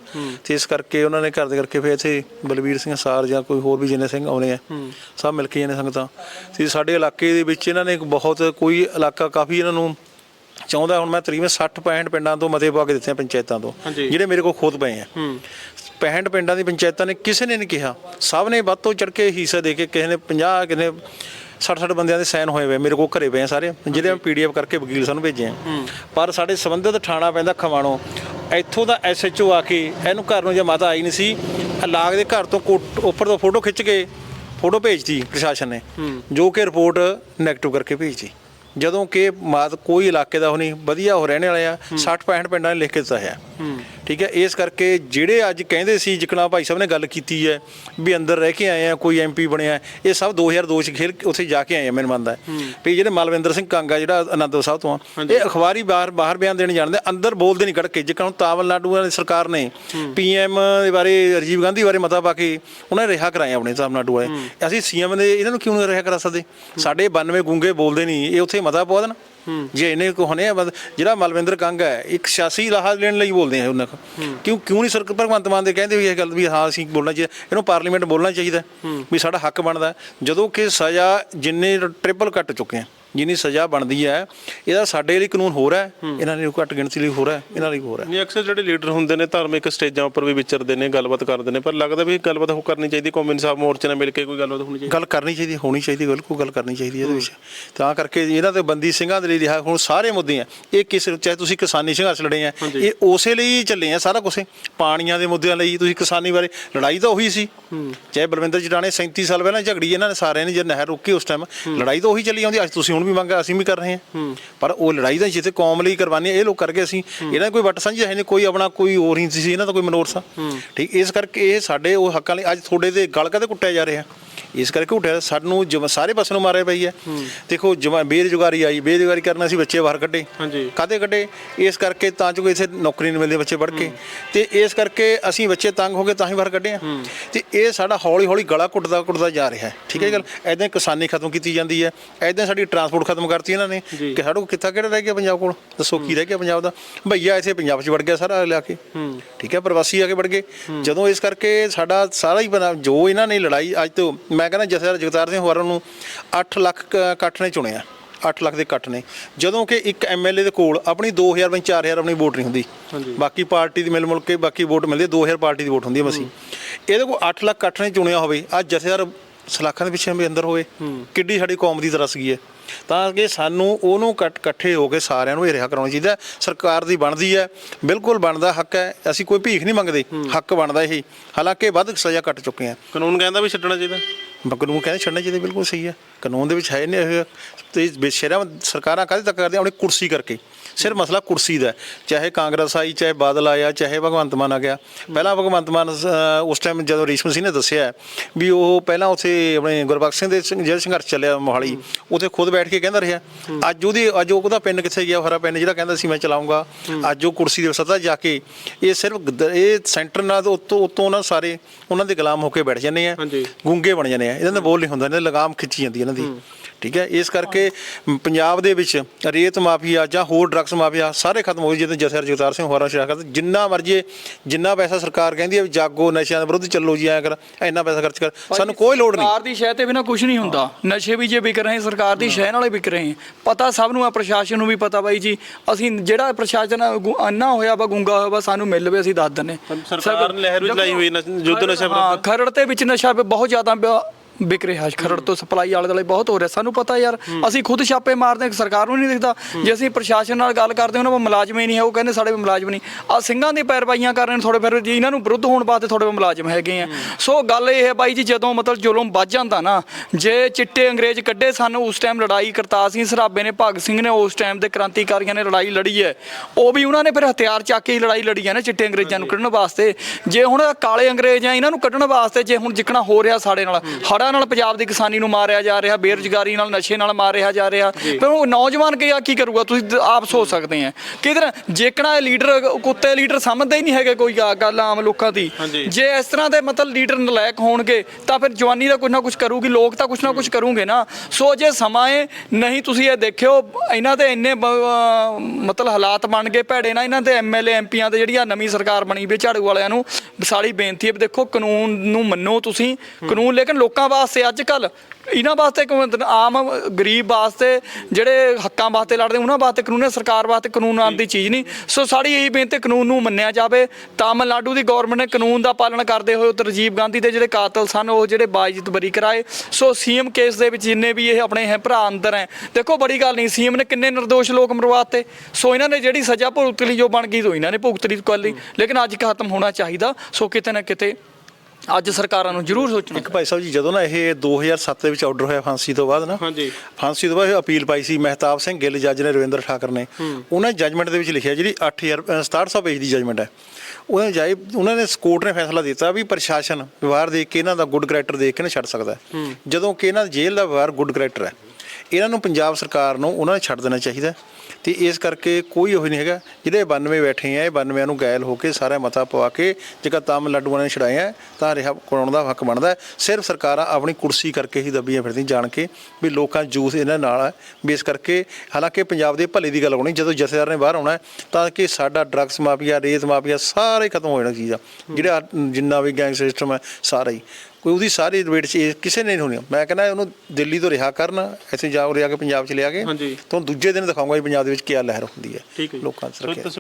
ਤੇ ਇਸ ਕਰਕੇ ਉਹਨਾਂ ਨੇ ਘਰ ਦੇ ਕਰਕੇ ਫਿਰ ਇੱਥੇ ਬਲਵੀਰ ਸਿੰਘ ਸਾਰ ਜਾਂ ਕੋਈ ਹੋਰ ਵੀ ਜਿੰਨੇ ਸਿੰਘ ਆਉਣੇ ਆ ਸਭ ਮਿਲ ਕੇ ਇਹਨੇ ਸੰਗਤਾਂ। ਤੇ ਸਾਡੇ ਇਲਾਕੇ ਦੇ ਵਿੱਚ ਇਹਨਾਂ ਨੇ ਬਹੁਤ ਕੋਈ ਇਲਾਕਾ ਕਾਫੀ ਇਹਨਾਂ ਨੂੰ ਚਾਹੁੰਦਾ ਹੁਣ ਮੈਂ ਤਕਰੀਬਨ 60 65 ਪਿੰਡਾਂ ਤੋਂ ਮਤੇ ਪਾ ਕੇ ਦਿੱਤੇ ਪੰਚਾਇਤਾਂ ਤੋਂ। ਜਿਹੜੇ ਮੇਰੇ ਕੋਲ ਖੁਦ ਪਏ ਆ। ਹੂੰ। 65 ਪਿੰਡਾਂ ਦੀ ਪੰਚਾਇਤਾਂ ਨੇ ਕਿਸੇ ਨੇ ਨਹੀਂ ਕਿਹਾ। ਸਭ ਨੇ ਵੱਧ ਤੋਂ ਚੜ ਕੇ ਹਿੱਸਾ ਦੇ ਕੇ ਕਿਸੇ ਨੇ 50 ਕਿਸੇ ਨੇ 60 60 ਬੰਦਿਆਂ ਦੇ ਸਾਈਨ ਹੋਏ ਹੋਏ ਮੇਰੇ ਕੋਲ ਘਰੇ ਪਏ ਆ ਸਾਰੇ ਜਿਹੜੇ ਮੈਂ ਪੀਡੀਐਫ ਕਰਕੇ ਵਕੀਲ ਸਾਨੂੰ ਭੇਜੇ ਆ। ਪਰ ਸਾਡੇ ਸੰਬੰਧਿਤ ਥਾਣਾ ਪੈਂਦਾ ਖਵਾਣੋ ਇੱਥੋਂ ਦਾ ਐਸਐਚਓ ਆ ਕੇ ਇਹਨੂੰ ਘਰ ਨੂੰ ਜੇ ਮਾਤਾ ਆਈ ਨਹੀਂ ਸੀ ਲਾਗ ਦੇ ਘਰ ਤੋਂ ਉੱਪਰ ਤੋਂ ਫੋਟੋ ਖਿੱਚ ਕੇ ਫੋਟੋ ਭੇਜਤੀ ਪ੍ਰਸ਼ਾਸਨ ਨੇ ਜੋ ਕਿ ਰਿਪੋਰਟ ਨੈਗੇਟਿਵ ਕਰਕੇ ਭੇਜਤੀ। ਜਦੋਂ ਕਿ ਮਾਤ ਕੋਈ ਇਲਾਕੇ ਦਾ ਉਹ ਨਹੀਂ ਵਧੀਆ ਉਹ ਰਹਿਣੇ ਵਾਲੇ ਆ 60 65 ਪਿੰਡਾਂ ਨੇ ਲਿਖ ਕੇ ਦਿੱਤਾ ਹੈ। ਠੀਕ ਹੈ ਇਸ ਕਰਕੇ ਜਿਹੜੇ ਅੱਜ ਕਹਿੰਦੇ ਸੀ ਜਿਕਣਾ ਭਾਈ ਸਾਹਿਬ ਨੇ ਗੱਲ ਕੀਤੀ ਹੈ ਵੀ ਅੰਦਰ ਰਹਿ ਕੇ ਆਏ ਆ ਕੋਈ ਐਮਪੀ ਬਣਿਆ ਇਹ ਸਭ 2002 ਚ ਖੇਲ ਉੱਥੇ ਜਾ ਕੇ ਆਏ ਆ ਮੈਨੂੰ ਮੰਨਦਾ ਹੈ। ਵੀ ਜਿਹੜੇ ਮਲਵਿੰਦਰ ਸਿੰਘ ਕਾਂਗਾ ਜਿਹੜਾ ਅਨੰਦਪੁਰ ਸਾਹਿਬ ਤੋਂ ਆ ਇਹ ਅਖਬਾਰੀ ਬਾਹਰ ਬਾਹਰ ਬਿਆਨ ਦੇਣ ਜਾਣਦੇ ਅੰਦਰ ਬੋਲਦੇ ਨਹੀਂ ਕੱਢ ਕੇ ਜਿਕਣਾ ਤਾਮਿਲਨਾਡੂ ਵਾਲੀ ਸਰਕਾਰ ਨੇ ਪੀਐਮ ਦੇ ਬਾਰੇ ਰਾਜੀਵ ਗਾਂਧੀ ਬਾਰੇ ਮਤਾ ਪਾ ਕੇ ਉਹਨਾਂ ਨੇ ਰਿਹਾ ਕਰਾਇਆ ਆਪਣੇ ਤਾਮਿਲਨਾਡੂ ਵਾਲੇ। ਅਸੀਂ ਸੀਐਮ ਦੇ ਇਹਨਾਂ ਨੂੰ ਕਿਉਂ ਨਹੀਂ ਰਿਹਾ ਕਰਾ ਸਕਦੇ? ਸਾਡੇ 92 ਗੁੰਗੇ ਬੋਲਦੇ ਨਹੀਂ ਇਹ ਉੱਥੇ ਮਤਾ ਪਵਾ ਦੇਣ ਜੇ ਇਹਨੇ ਕੋ ਮਤ- ਜਿਹੜਾ ਮਲਵਿੰਦਰ ਕੰਗ ਹੈ ਇੱਕ ਸਿਆਸੀ ਲਾਹਾ ਲੈਣ ਲਈ ਬੋਲਦੇ ਆ ਉਹਨਾਂ ਕਿਉਂ ਕਿਉਂ ਨਹੀਂ ਸਰਕਾਰ ਭਗਵੰਤ ਮਾਨ ਦੇ ਕਹਿੰਦੇ ਵੀ ਇਹ ਗੱਲ ਵੀ ਹਾਂ ਅਸੀਂ ਬੋਲਣਾ ਚਾਹੀਦਾ। ਇਹਨੂੰ ਪਾਰਲੀਮੈਂਟ ਬੋਲਣਾ ਚਾਹੀਦਾ। ਵੀ ਸਾਡਾ ਹੱਕ ਬਣਦਾ। ਜਦੋਂ ਕਿ ਸਜ਼ਾ ਜਿੰਨੇ ਟ੍ਰਿਪਲ ਕੱਟ ਚੁੱਕੇ ਆ। ਜਿੰਨੀ ਸਜ਼ਾ ਬਣਦੀ ਹੈ ਇਹਦਾ ਸਾਡੇ ਲਈ ਕਾਨੂੰਨ ਹੋਰ ਹੈ ਇਹਨਾਂ ਲਈ ਘੱਟ ਗਿਣਤੀ ਲਈ ਹੋਰ ਹੈ ਇਹਨਾਂ ਲਈ ਹੋਰ ਹੈ। ਨਹੀਂ ਅਕਸਰ ਜਿਹੜੇ ਲੀਡਰ ਹੁੰਦੇ ਨੇ ਧਾਰਮਿਕ ਸਟੇਜਾਂ ਉੱਪਰ ਵੀ ਵਿਚਰਦੇ ਨੇ ਗੱਲਬਾਤ ਕਰਦੇ ਨੇ ਪਰ ਲੱਗਦਾ ਵੀ ਗੱਲਬਾਤ ਹੋ ਕਰਨੀ ਚਾਹੀਦੀ ਕੌਮੀ ਇਨਸਾਫ ਮੋਰਚੇ ਨਾਲ ਮਿਲ ਕੇ ਕੋਈ ਗੱਲਬਾਤ ਹੋਣੀ ਚਾਹੀਦੀ। ਗੱਲ ਕਰਨੀ ਚਾਹੀਦੀ ਹੋਣੀ ਚਾਹੀਦੀ ਬਿਲਕੁਲ ਗੱਲ ਕਰਨੀ ਚਾਹੀਦੀ ਇਹਦੇ ਵਿੱਚ। ਤਾਂ ਕਰਕੇ ਇਹਨਾਂ ਤੇ ਬੰਦੀ ਸਿੰਘਾਂ ਦੇ ਲਈ ਰਿਹਾ ਹੁਣ ਸਾਰੇ ਮੁੱਦੇ ਆ। ਇਹ ਕਿਸ ਚਾਹੇ ਤੁਸੀਂ ਕਿਸਾਨੀ ਸੰਘਰਸ਼ ਲੜੇ ਆ ਇਹ ਉਸੇ ਲਈ ਚੱਲੇ ਆ ਸਾਰਾ ਕੁਝ ਪਾਣੀਆਂ ਦੇ ਮੁੱਦਿਆਂ ਲਈ ਤੁਸੀਂ ਕਿਸਾਨੀ ਬਾਰੇ ਲੜਾਈ ਤਾਂ ਉਹੀ ਸੀ। ਚਾਹੇ ਬਲਵਿੰਦਰ ਜਟਾਣੇ 37 ਸਾਲ ਪਹਿਲਾਂ ਝਗੜੀ ਇਹਨਾਂ ਨੇ ਸਾਰਿਆਂ ਨੇ ਜਦ ਨਹਿਰ ਰੁਕੀ ਉਸ ਟਾਈਮ ਲੜਾਈ ਤਾਂ ਉਹੀ ਚੱਲੀ ਆਉਂਦੀ ਅੱਜ ਤੁਸੀਂ ਹੁਣ ਵੀ ਮੰਗਾ ਅਸੀਂ ਵੀ ਕਰ ਰਹੇ ਹਾਂ। ਪਰ ਉਹ ਲੜਾਈ ਤਾਂ ਜਿੱਥੇ ਕੌਮ ਲਈ ਕਰਵਾਨੀ ਇਹ ਲੋਕ ਕਰਕੇ ਅਸੀਂ ਇਹਨਾਂ ਕੋਈ ਵੱਟ ਸਾਂਝੀ ਹੈ ਨਹੀਂ ਕੋਈ ਆਪਣਾ ਕੋਈ ਹੋਰ ਨਹੀਂ ਸੀ ਇਹਨਾਂ ਦਾ ਕੋਈ ਮਨੋਰ ਸਾ ਠੀਕ ਇਸ ਕਰਕੇ ਇਹ ਸਾਡੇ ਉਹ ਹੱਕਾਂ ਲਈ ਅੱਜ ਤੁਹਾਡੇ ਦੇ ਗਲ ਕਦੇ ਕੁੱਟਿਆ ਜਾ ਰਿਹਾ। ਇਸ ਕਰਕੇ ਉਠਿਆ ਸਾਨੂੰ ਜਮ- ਸਾਰੇ ਪਾਸੇ ਨੂੰ ਮਾਰਿਆ ਪਈ ਹੈ। ਦੇਖੋ ਜਮਾ ਬੇਰੁਜ਼ਗਾਰੀ ਆਈ ਬੇਰੁਜ਼ਗਾਰੀ ਕਰਨ ਅਸੀਂ ਬੱਚੇ ਬਾਹਰ ਕੱਢੇ। ਹਾਂਜੀ। ਕਾਦੇ ਕੱਢੇ? ਇਸ ਕਰਕੇ ਤਾਂ ਜੋ ਇਥੇ ਨੌਕਰੀ ਨਹੀਂ ਮਿਲਦੀ ਬੱਚੇ ਪੜ੍ਹ ਕੇ। ਤੇ ਇਸ ਕਰਕੇ ਅਸੀਂ ਬੱਚੇ ਤੰਗ ਹੋ ਗਏ ਤਾਂ ਹੀ ਬਾਹਰ ਕੱਢੇ ਆ। ਤੇ ਇਹ ਸਾਡਾ ਹੌਲੀ ਹੌਲੀ ਗਲਾ ਘੁੱਟਦਾ ਘੁੱਟਦਾ ਜਾ ਰਿਹਾ ਹੈ। ਠੀਕ ਹੈ ਇਹ ਗੱਲ? ਐਦਾਂ ਕਿਸਾਨੀ ਖਤਮ ਕੀਤੀ ਜਾਂਦੀ ਹੈ। ਐਦਾਂ ਸਾਡੀ ਟਰਾਂਸਪੋਰਟ ਖਤਮ ਕਰਤੀ ਇਹਨਾਂ ਨੇ। ਕਿ ਸਾਡੇ ਕੋਲ ਕਿੱਥਾ ਕਿਹੜਾ ਰਹਿ ਗਿਆ ਪੰਜਾਬ ਕੋਲ? ਦੱਸੋ ਕੀ ਰਹਿ ਗਿਆ ਪੰਜਾਬ ਦਾ? ਭਈਆ ਇੱਥੇ ਪੰਜਾਬ 'ਚ ਵੜ ਗਿਆ ਸਾਰਾ ਲਿਆ ਕੇ। ਠੀਕ ਹੈ ਪ੍ਰਵਾਸੀ ਆ ਕੇ ਵੜ ਗਏ। ਜਦੋਂ ਇਸ ਕਰਕੇ ਸਾਡਾ ਸਾਰਾ ਹੀ ਬਣਾ- ਜੋ ਇਹਨਾਂ ਨੇ ਲੜਾਈ ਅੱਜ ਤੋਂ ਮੈਂ ਕਹਿੰਦਾ ਜਥੇਦਾਰ ਜਗਤਾਰ ਸਿੰਘ ਹੋਰਾਂ ਨੂੰ 8 ਲੱਖ ਇਕੱਠ ਨੇ ਚੁਣਿਆ 8 ਲੱਖ ਦੇ ਇਕੱਠ ਨੇ। ਜਦੋਂ ਕਿ ਇੱਕ ਐਮਐਲਏ ਦੇ ਕੋਲ ਆਪਣੀ 2000 ਬਈ 4000 ਆਪਣੀ ਵੋਟ ਨਹੀਂ ਹੁੰਦੀ। ਬਾਕੀ ਪਾਰਟੀ ਦੀ ਮਿਲ ਮੁਲ ਕੇ ਬਾਕੀ ਵੋਟ ਮਿਲਦੀ ਹੈ, 2000 ਪਾਰਟੀ ਦੀ ਵੋਟ ਹੁੰਦੀ ਹੈ ਮਸੀਂ ਇਹਦੇ ਕੋਲ 8 ਲੱਖ ਇਕੱਠ ਨੇ ਚੁਣਿਆ ਹੋਵੇ ਅੱਜ ਜਥੇਦਾਰ ਸਲਾਖਾਂ ਦੇ ਪਿੱਛੇ ਵੀ ਅੰਦਰ ਹੋਏ ਕਿੱਡੀ ਸਾਡੀ ਕੌਮ ਦੀ ਤਰਸ ਗਈ ਹੈ ਤਾਂ ਕਿ ਸਾਨੂੰ ਉਹਨੂੰ ਕੱਟ- ਇਕੱਠੇ ਹੋ ਕੇ ਸਾਰਿਆਂ ਨੂੰ ਇਹ ਰਿਹਾ ਕਰਾਉਣਾ ਚਾਹੀਦਾ ਹੈ। ਸਰਕਾਰ ਦੀ ਬਣਦੀ ਹੈ ਬਿਲਕੁਲ ਬਣਦਾ ਹੱਕ ਹੈ। ਅਸੀਂ ਕੋਈ ਭੀਖ ਨਹੀਂ ਮੰਗਦੇ। ਹੱਕ ਬਣਦਾ ਇਹੀ। ਹਾਲਾਂਕਿ ਵੱਧ ਸਜ਼ਾ ਕੱਟ ਚੁੱਕੇ ਹਾਂ ਕਾਨੂੰਨ ਕਹਿੰਦਾ ਵੀ ਛੱਡਣਾ ਚਾਹੀਦਾ। ਕਾਨੂੰਨ ਕਹਿੰਦੇ ਛੱਡਣੇ ਚਾਹੀਦੇ ਬਿਲਕੁਲ ਸਹੀ ਹੈ। ਕਾਨੂੰਨ ਦੇ ਵਿੱਚ ਹੈ ਨਹੀਂ ਇਹ। ਤੇ ਬੇਸ਼ਰਮ ਸਰਕਾਰਾਂ ਕਾਹਦੇ ਤੱਕ ਕਰਦੀਆਂ? ਆਪਣੀ ਕੁਰਸੀ ਕਰਕੇ। ਸਿਰਫ ਮਸਲਾ ਕੁਰਸੀ ਦਾ ਹੈ। ਚਾਹੇ ਕਾਂਗਰਸ ਆਈ ਚਾਹੇ ਬਾਦਲ ਆਇਆ ਚਾਹੇ ਭਗਵੰਤ ਮਾਨ ਆ ਗਿਆ। ਪਹਿਲਾਂ ਭਗਵੰਤ ਮਾਨ ਅ, ਉਸ ਟਾਈਮ ਜਦੋਂ ਰੇਸ਼ਮ ਸਿੰਘ ਨੇ ਦੱਸਿਆ ਵੀ ਉਹ ਪਹਿਲਾਂ ਉੱਥੇ ਆਪਣੇ ਗੁਰਬਖਸ਼ ਸਿੰਘ ਦੇ ਸੰਘ- ਜਿਹੜਾ ਸੰਘਰਸ਼ ਚੱਲਿਆ ਮੋਹਾਲੀ ਉੱਥੇ ਖੁਦ ਬੈਠ ਕੇ ਕਹਿੰਦਾ ਰਿਹਾ ਅੱਜ ਉਹਦੀ ਅੱਜ ਉਹਦਾ ਪਿੰਨ ਕਿੱਥੇ ਗਿਆ ਹਰਾ ਪਿੰਨ ਜਿਹੜਾ ਕਹਿੰਦਾ ਸੀ ਮੈਂ ਚਲਾਉਂਗਾ। ਅੱਜ ਉਹ ਕੁਰਸੀ ਦੇ ਸੱਤਾ ਜਾ ਕੇ ਇਹ ਸਿਰਫ ਗਦ- ਇਹ ਸੈਂਟਰ ਨਾਲ ਉਤੋਂ ਉਤੋਂ ਨਾ ਸਾਰੇ ਉਹਨਾਂ ਦੇ ਗੁਲਾਮ ਹੋ ਕੇ ਬੈਠ ਜਾਂਦੇ ਆ ਹਾਂਜੀ। ਗੁੰਗੇ ਬਣ ਜਾਂਦੇ ਆ। ਇਹਨਾਂ ਦਾ ਬੋਲ ਨਹੀਂ ਹੁੰਦਾ ਇਹਨਾਂ ਦੀ ਲਗਾਮ ਖਿੱਚੀ ਜਾਂਦੀ ਇਹਨਾਂ ਦੀ। ਠੀਕ ਹੈ? ਇਸ ਕਰਕੇ ਪੰਜਾਬ ਦੇ ਵਿੱਚ ਰੇਤ ਮਾਫੀਆ ਜਾਂ ਹੋਰ ਡਰੱਗਸ ਮਾਫੀਆ ਸਾਰੇ ਖਤਮ ਹੋ ਗਏ ਜਦੋਂ ਜਸਰ ਜਗਤਾਰ ਸਿੰਘ ਹੋਰਾਂ ਸ਼ਰਾਕਤ ਜਿੰਨਾ ਮਰਜ਼ੀ ਜਿੰਨਾ ਪੈਸਾ ਸਰਕਾਰ ਕਹਿੰਦੀ ਹੈ ਵੀ ਜਾਗੋ ਨਸ਼ਿਆਂ ਦੇ ਵਿਰੁੱਧ ਚੱਲੋ ਜੀ ਐ ਕਰ ਇੰਨਾ ਪੈਸਾ ਖਰਚ ਕਰ ਸਾਨੂੰ ਕੋਈ ਲੋੜ ਨਹੀਂ। ਸਰਕਾਰ ਦੀ ਸ਼ਹਿ ਤੇ ਬਿਨਾ ਕੁਝ ਨਹੀਂ ਹੁੰਦਾ। ਨਸ਼ੇ ਵੀ ਜੇ ਵਿਕ ਰਹੇ ਸਰਕਾਰ ਦੀ ਸ਼ਹਿ ਨਾਲੇ ਵਿਕ ਰਹੇ ਪਤਾ ਸਭ ਨੂੰ ਆ ਪ੍ਰਸ਼ਾਸਨ ਨੂੰ ਵੀ ਪਤਾ ਬਾਈ ਜੀ। ਅਸੀਂ ਜਿਹੜਾ ਪ੍ਰਸ਼ਾਸਨ ਅੰਨਾ ਹੋਇਆ ਵਾ ਗੁੰਗਾ ਹੋਇਆ ਵਾ ਸਾਨੂੰ ਮਿਲ ਲਵੇ ਅਸੀਂ ਦੱਸ ਦਿੰਨੇ ਸਰਕਾਰ ਨੇ ਲਹਿਰ ਵੀ ਚਲਾਈ ਹੋਈ ਨਸ਼- ਯੁੱਧ ਨਸ਼ਾ। ਹਾਂ ਖਰੜ ਦੇ ਵਿੱਚ ਨਸ਼ਾ ਵੀ ਬਹੁਤ ਜ਼ਿਆਦਾ ਵਿਕ ਰਿਹਾ ਖਰੜ ਤੋਂ ਸਪਲਾਈ ਆਲੇ ਦੁਆਲੇ ਬਹੁਤ ਹੋ ਰਿਹਾ। ਸਾਨੂੰ ਪਤਾ ਯਾਰ ਅਸੀਂ ਖੁਦ ਛਾਪੇ ਮਾਰਦੇ ਹਾਂ ਸਰਕਾਰ ਨੂੰ ਨਹੀਂ ਦਿਖਦਾ। ਜੇ ਅਸੀਂ ਪ੍ਰਸ਼ਾਸਨ ਨਾਲ ਗੱਲ ਕਰਦੇ ਹਾਂ ਉਹਨਾਂ ਕੋਲ ਮੁਲਾਜ਼ਮ ਹੀ ਨਹੀਂ ਹੈ ਉਹ ਕਹਿੰਦੇ ਸਾਡੇ ਕੋਲ ਮੁਲਾਜ਼ਮ ਨਹੀਂ। ਆ ਸਿੰਘਾਂ ਦੀ ਪੈਰਵਾਈਆਂ ਕਰ ਰਹੇ ਨੇ ਥੋੜੇ ਫਿਰ ਜੀ ਇਹਨਾਂ ਨੂੰ ਵਿਰੁੱਧ ਹੋਣ ਵਾਸਤੇ ਥੋੜੇ ਮੁਲਾਜ਼ਮ ਹੈਗੇ ਆ। ਸੋ ਗੱਲ ਇਹ ਹੈ ਬਾਈ ਜੀ ਜਦੋਂ ਮਤਲਬ ਜ਼ੁਲਮ ਵੱਜ ਜਾਂਦਾ ਨਾ ਜੇ ਚਿੱਟੇ ਅੰਗਰੇਜ਼ ਕੱਢੇ ਸਾਨੂੰ ਉਸ ਟਾਈਮ ਲੜਾਈ ਕਰਤਾਰ ਸਿੰਘ ਸਰਾਭੇ ਨੇ ਭਗਤ ਸਿੰਘ ਨੇ ਉਸ ਟਾਈਮ ਦੇ ਕ੍ਰਾਂਤੀਕਾਰੀਆਂ ਨੇ ਲੜਾਈ ਲੜੀ ਹੈ। ਉਹ ਵੀ ਉਹਨਾਂ ਨੇ ਫਿਰ ਹਥਿਆਰ ਚੱਕ ਕੇ ਹੀ ਲੜਾਈ ਲੜੀ ਹੈ ਨਾ ਚਿੱਟੇ ਅੰਗਰੇਜ਼ਾਂ ਨੂੰ ਕੱਢਣ ਵਾਸਤੇ। ਜੇ ਹੁਣ ਕਾਲੇ ਅੰਗਰੇਜ਼ ਆ ਇਹਨਾਂ ਨੂੰ ਕੱਢਣ ਵਾਸਤੇ ਜੇ ਹੁਣ ਜਿੱਕਣਾ ਹੋ ਰਿਹਾ ਸਾਡੇ ਨਾਲ ਹੜ੍ਹਾਂ ਨਾਲ ਪੰਜਾਬ ਦੀ ਕਿਸਾਨੀ ਨੂੰ ਮਾਰਿਆ ਜਾ ਰਿਹਾ ਬੇਰੁਜ਼ਗਾਰੀ ਨਾਲ ਨਸ਼ੇ ਨਾਲ ਮਾਰਿਆ ਜਾ ਰਿਹਾ। ਫਿਰ ਉਹ ਨੌਜਵਾਨ ਕੀ ਆ ਕੀ ਕਰੂਗਾ? ਤੁਸੀਂ ਆਪ ਸੋਚ ਸਕਦੇ ਆ। ਕਿਧਰ ਜੇਕਣਾ ਇਹ ਲੀਡਰ ਕੁੱਤੇ ਲੀਡਰ ਸਮਝਦੇ ਹੀ ਨਹੀਂ ਹੈਗੇ ਕੋਈ ਗੱਲ ਆਮ ਲੋਕਾਂ ਦੀ। ਜੇ ਇਸ ਤਰ੍ਹਾਂ ਦੇ ਮਤਲਬ ਲੀਡਰ ਨਲਾਇਕ ਹੋਣਗੇ ਤਾਂ ਫਿਰ ਜਵਾਨੀ ਦਾ ਕੁਝ ਨਾ ਕੁਝ ਕਰੂਗੀ ਲੋਕ ਤਾਂ ਕੁਝ ਨਾ ਕੁਝ ਕਰੂਗੇ ਨਾ। ਸੋ ਜੇ ਸਮਾਂ ਨਹੀਂ ਤੁਸੀਂ ਇਹ ਦੇਖਿਓ ਇਹਨਾਂ ਦੇ ਇੰਨੇ ਮਤਲਬ ਹਾਲਾਤ ਬਣ ਗਏ ਭੈੜੇ ਨਾ ਇਹਨਾਂ ਦੇ ਐਮਐਲਏ ਐਮਪੀਆਂ ਦੇ ਜਿਹੜੀ ਆ ਨਵੀਂ ਸਰਕਾਰ ਬਣੀ ਵੀ ਝਾੜੂ ਵਾਲਿਆਂ ਨੂੰ। ਸਾਲੀ ਬੇਨਤੀ ਹੈ ਵੀ ਦੇਖੋ ਕਾਨੂੰਨ ਨੂੰ ਮੰਨੋ ਤੁਸੀਂ ਕਾਨੂੰਨ ਲੇਕਿਨ ਲੋਕਾਂ ਵਾਸਤੇ ਅੱਜ ਕੱਲ ਇਹਨਾਂ ਵਾਸਤੇ ਕਿਉਂ- ਆਮ ਗਰੀਬ ਵਾਸਤੇ ਜਿਹੜੇ ਹੱਕਾਂ ਵਾਸਤੇ ਲੜਦੇ ਉਹਨਾਂ ਵਾਸਤੇ ਕਾਨੂੰਨ ਹੈ ਸਰਕਾਰ ਵਾਸਤੇ ਕਾਨੂੰਨ ਆਮ ਦੀ ਚੀਜ਼ ਨਹੀਂ। ਸੋ ਸਾਡੀ ਇਹੀ ਬੇਨਤੀ ਕਾਨੂੰਨ ਨੂੰ ਮੰਨਿਆ ਜਾਵੇ। ਤਾਮਿਲਨਾਡੂ ਦੀ ਗਵਰਨਮੈਂਟ ਨੇ ਕਾਨੂੰਨ ਦਾ ਪਾਲਣ ਕਰਦੇ ਹੋਏ ਉੱਤੇ ਰਾਜੀਵ ਗਾਂਧੀ ਦੇ ਜਿਹੜੇ ਕਾਤਲ ਸਨ ਉਹ ਜਿਹੜੇ ਬਾਇਜ਼ਤ ਬਰੀ ਕਰਾਏ। ਸੋ ਸੀਐਮ ਕੇਸ ਦੇ ਵਿੱਚ ਜਿੰਨੇ ਵੀ ਇਹ ਆਪਣੇ ਹੈ ਭਰਾ ਅੰਦਰ ਹੈ ਦੇਖੋ ਬੜੀ ਗੱਲ ਨਹੀਂ ਸੀਐਮ ਨੇ ਕਿੰਨੇ ਨਿਰਦੋਸ਼ ਲੋਕ ਮਰਵਾਤੇ। ਸੋ ਇਹਨਾਂ ਨੇ ਜਿਹੜੀ ਸਜ਼ਾ ਭੁਗਤ ਲਈ ਜੋ ਬਣ ਗਈ ਸੋ ਇਹਨਾਂ ਨੇ ਭੁਗਤ ਲਈ ਕਰ ਲਈ। ਲੇਕਿਨ ਅੱਜ ਖਤਮ ਹੋਣਾ ਚਾਹੀਦਾ ਸੋ ਕਿਤੇ ਨਾ ਕਿਤੇ ਅੱਜ ਸਰਕਾਰਾਂ ਨੂੰ ਜ਼ਰੂਰ ਸੋਚਣਾ ਇੱਕ ਭਾਈ ਸਾਹਿਬ ਜੀ ਜਦੋਂ ਨਾ ਇਹ 2007 ਦੇ ਵਿੱਚ ਆਰਡਰ ਹੋਇਆ ਫਾਂਸੀ ਤੋਂ ਬਾਅਦ ਨਾ ਹਾਂਜੀ। ਫਾਂਸੀ ਤੋਂ ਬਾਅਦ ਇਹ ਅਪੀਲ ਪਾਈ ਸੀ ਮਹਿਤਾਬ ਸਿੰਘ ਗਿੱਲ ਜੱਜ ਨੇ ਰਵਿੰਦਰ ਠਾਕਰ ਨੇ ਉਹਨਾਂ ਜਜਮੈਂਟ ਦੇ ਵਿੱਚ ਲਿਖਿਆ ਜਿਹੜੀ 8000 ਅ, 6700 ਪੇਜ ਦੀ ਜਜਮੈਂਟ ਹੈ ਉਹਨਾਂ ਜਾਈ ਉਹਨਾਂ ਨੇ ਕੋਰਟ ਨੇ ਫੈਸਲਾ ਦਿੱਤਾ ਵੀ ਪ੍ਰਸ਼ਾਸਨ ਵਿਵਹਾਰ ਦੇਖ ਕੇ ਇਹਨਾਂ ਦਾ ਗੁੱਡ ਕਰੈਕਟਰ ਦੇਖ ਕੇ ਨਾ ਛੱਡ ਸਕਦਾ। ਜਦੋਂ ਕਿ ਇਹਨਾਂ ਦਾ ਜੇਲ੍ਹ ਦਾ ਵਿਵਹਾਰ ਗੁੱਡ ਕਰੈਕਟਰ ਹੈ ਇਹਨਾਂ ਨੂੰ ਪੰਜਾਬ ਸਰਕਾਰ ਨੂੰ ਉਹਨਾਂ ਨੂੰ ਛੱਡ ਦੇਣਾ ਚਾਹੀਦਾ ਹੈ। ਤੇ ਇਸ ਕਰਕੇ ਕੋਈ ਉਹ ਨਹੀਂ ਹੈਗਾ। ਜਿਹੜੇ 92 ਬੈਠੇ ਆ, ਇਹ 92 ਨੂੰ ਗਾਇਲ ਹੋ ਕੇ ਸਾਰਾ ਮਤਾ ਪਵਾ ਕੇ ਜੇਕਰ ਤਾਮਿਲਨਾਡੂ ਨੇ ਛੜਾਏ ਤਾਂ ਰਿਹਾ ਕਰਾਉਣ ਦਾ ਹੱਕ ਬਣਦਾ। ਸਿਰਫ ਸਰਕਾਰਾਂ ਆਪਣੀ ਕੁਰਸੀ ਕਰਕੇ ਹੀ ਦੱਬੀਆਂ ਫਿਰਦੀਆਂ ਜਾਣ ਕੇ ਵੀ ਲੋਕਾਂ ਜੂਸ ਇਹਨਾਂ ਨਾਲ ਹੈ ਵੀ ਇਸ ਕਰਕੇ ਹਾਲਾਂਕਿ ਪੰਜਾਬ ਦੇ ਭਲੇ ਦੀ ਗੱਲ ਹੋਣੀ, ਜਦੋਂ ਜਥੇਦਾਰ ਨੇ ਬਾਹਰ ਆਉਣਾ, ਤਾਂ ਕਿ ਸਾਡਾ ਡਰੱਗਸ ਮਾਫੀਆ, ਰੇਤ ਮਾਫੀਆ ਸਾਰੇ ਖਤਮ ਹੋ ਜਾਣਾ ਚੀਜ਼ ਆ ਜਿਹੜਾ ਜਿੰਨਾ ਵੀ ਗੈਂਗ ਸਿਸਟਮ ਹੈ ਸਾਰਾ ਹੀ। ਕੋਈ ਉਹਦੀ ਸਾਰੀ ਡਿਬੇਟ 'ਚ ਇਹ ਕਿਸੇ ਨੇ ਨਹੀਂ ਹੋਣੀ ਮੈਂ ਕਹਿੰਦਾ ਉਹਨੂੰ ਦਿੱਲੀ ਤੋਂ ਰਿਹਾ ਕਰਨ ਇੱਥੇ ਜਾ ਉਰੇ ਆ ਕੇ ਪੰਜਾਬ 'ਚ ਲਿਆ ਕੇ ਹਾਂਜੀ। ਤੁਹਾਨੂੰ ਦੂਜੇ ਦਿਨ ਦਿਖਾਊਂਗਾ ਵੀ ਪੰਜਾਬ ਦੇ ਵਿੱਚ ਕੀ ਲਹਿਰ ਹੁੰਦੀ ਹੈ। ਲੋਕਾਂ 'ਚ ਰੱਖਿਆ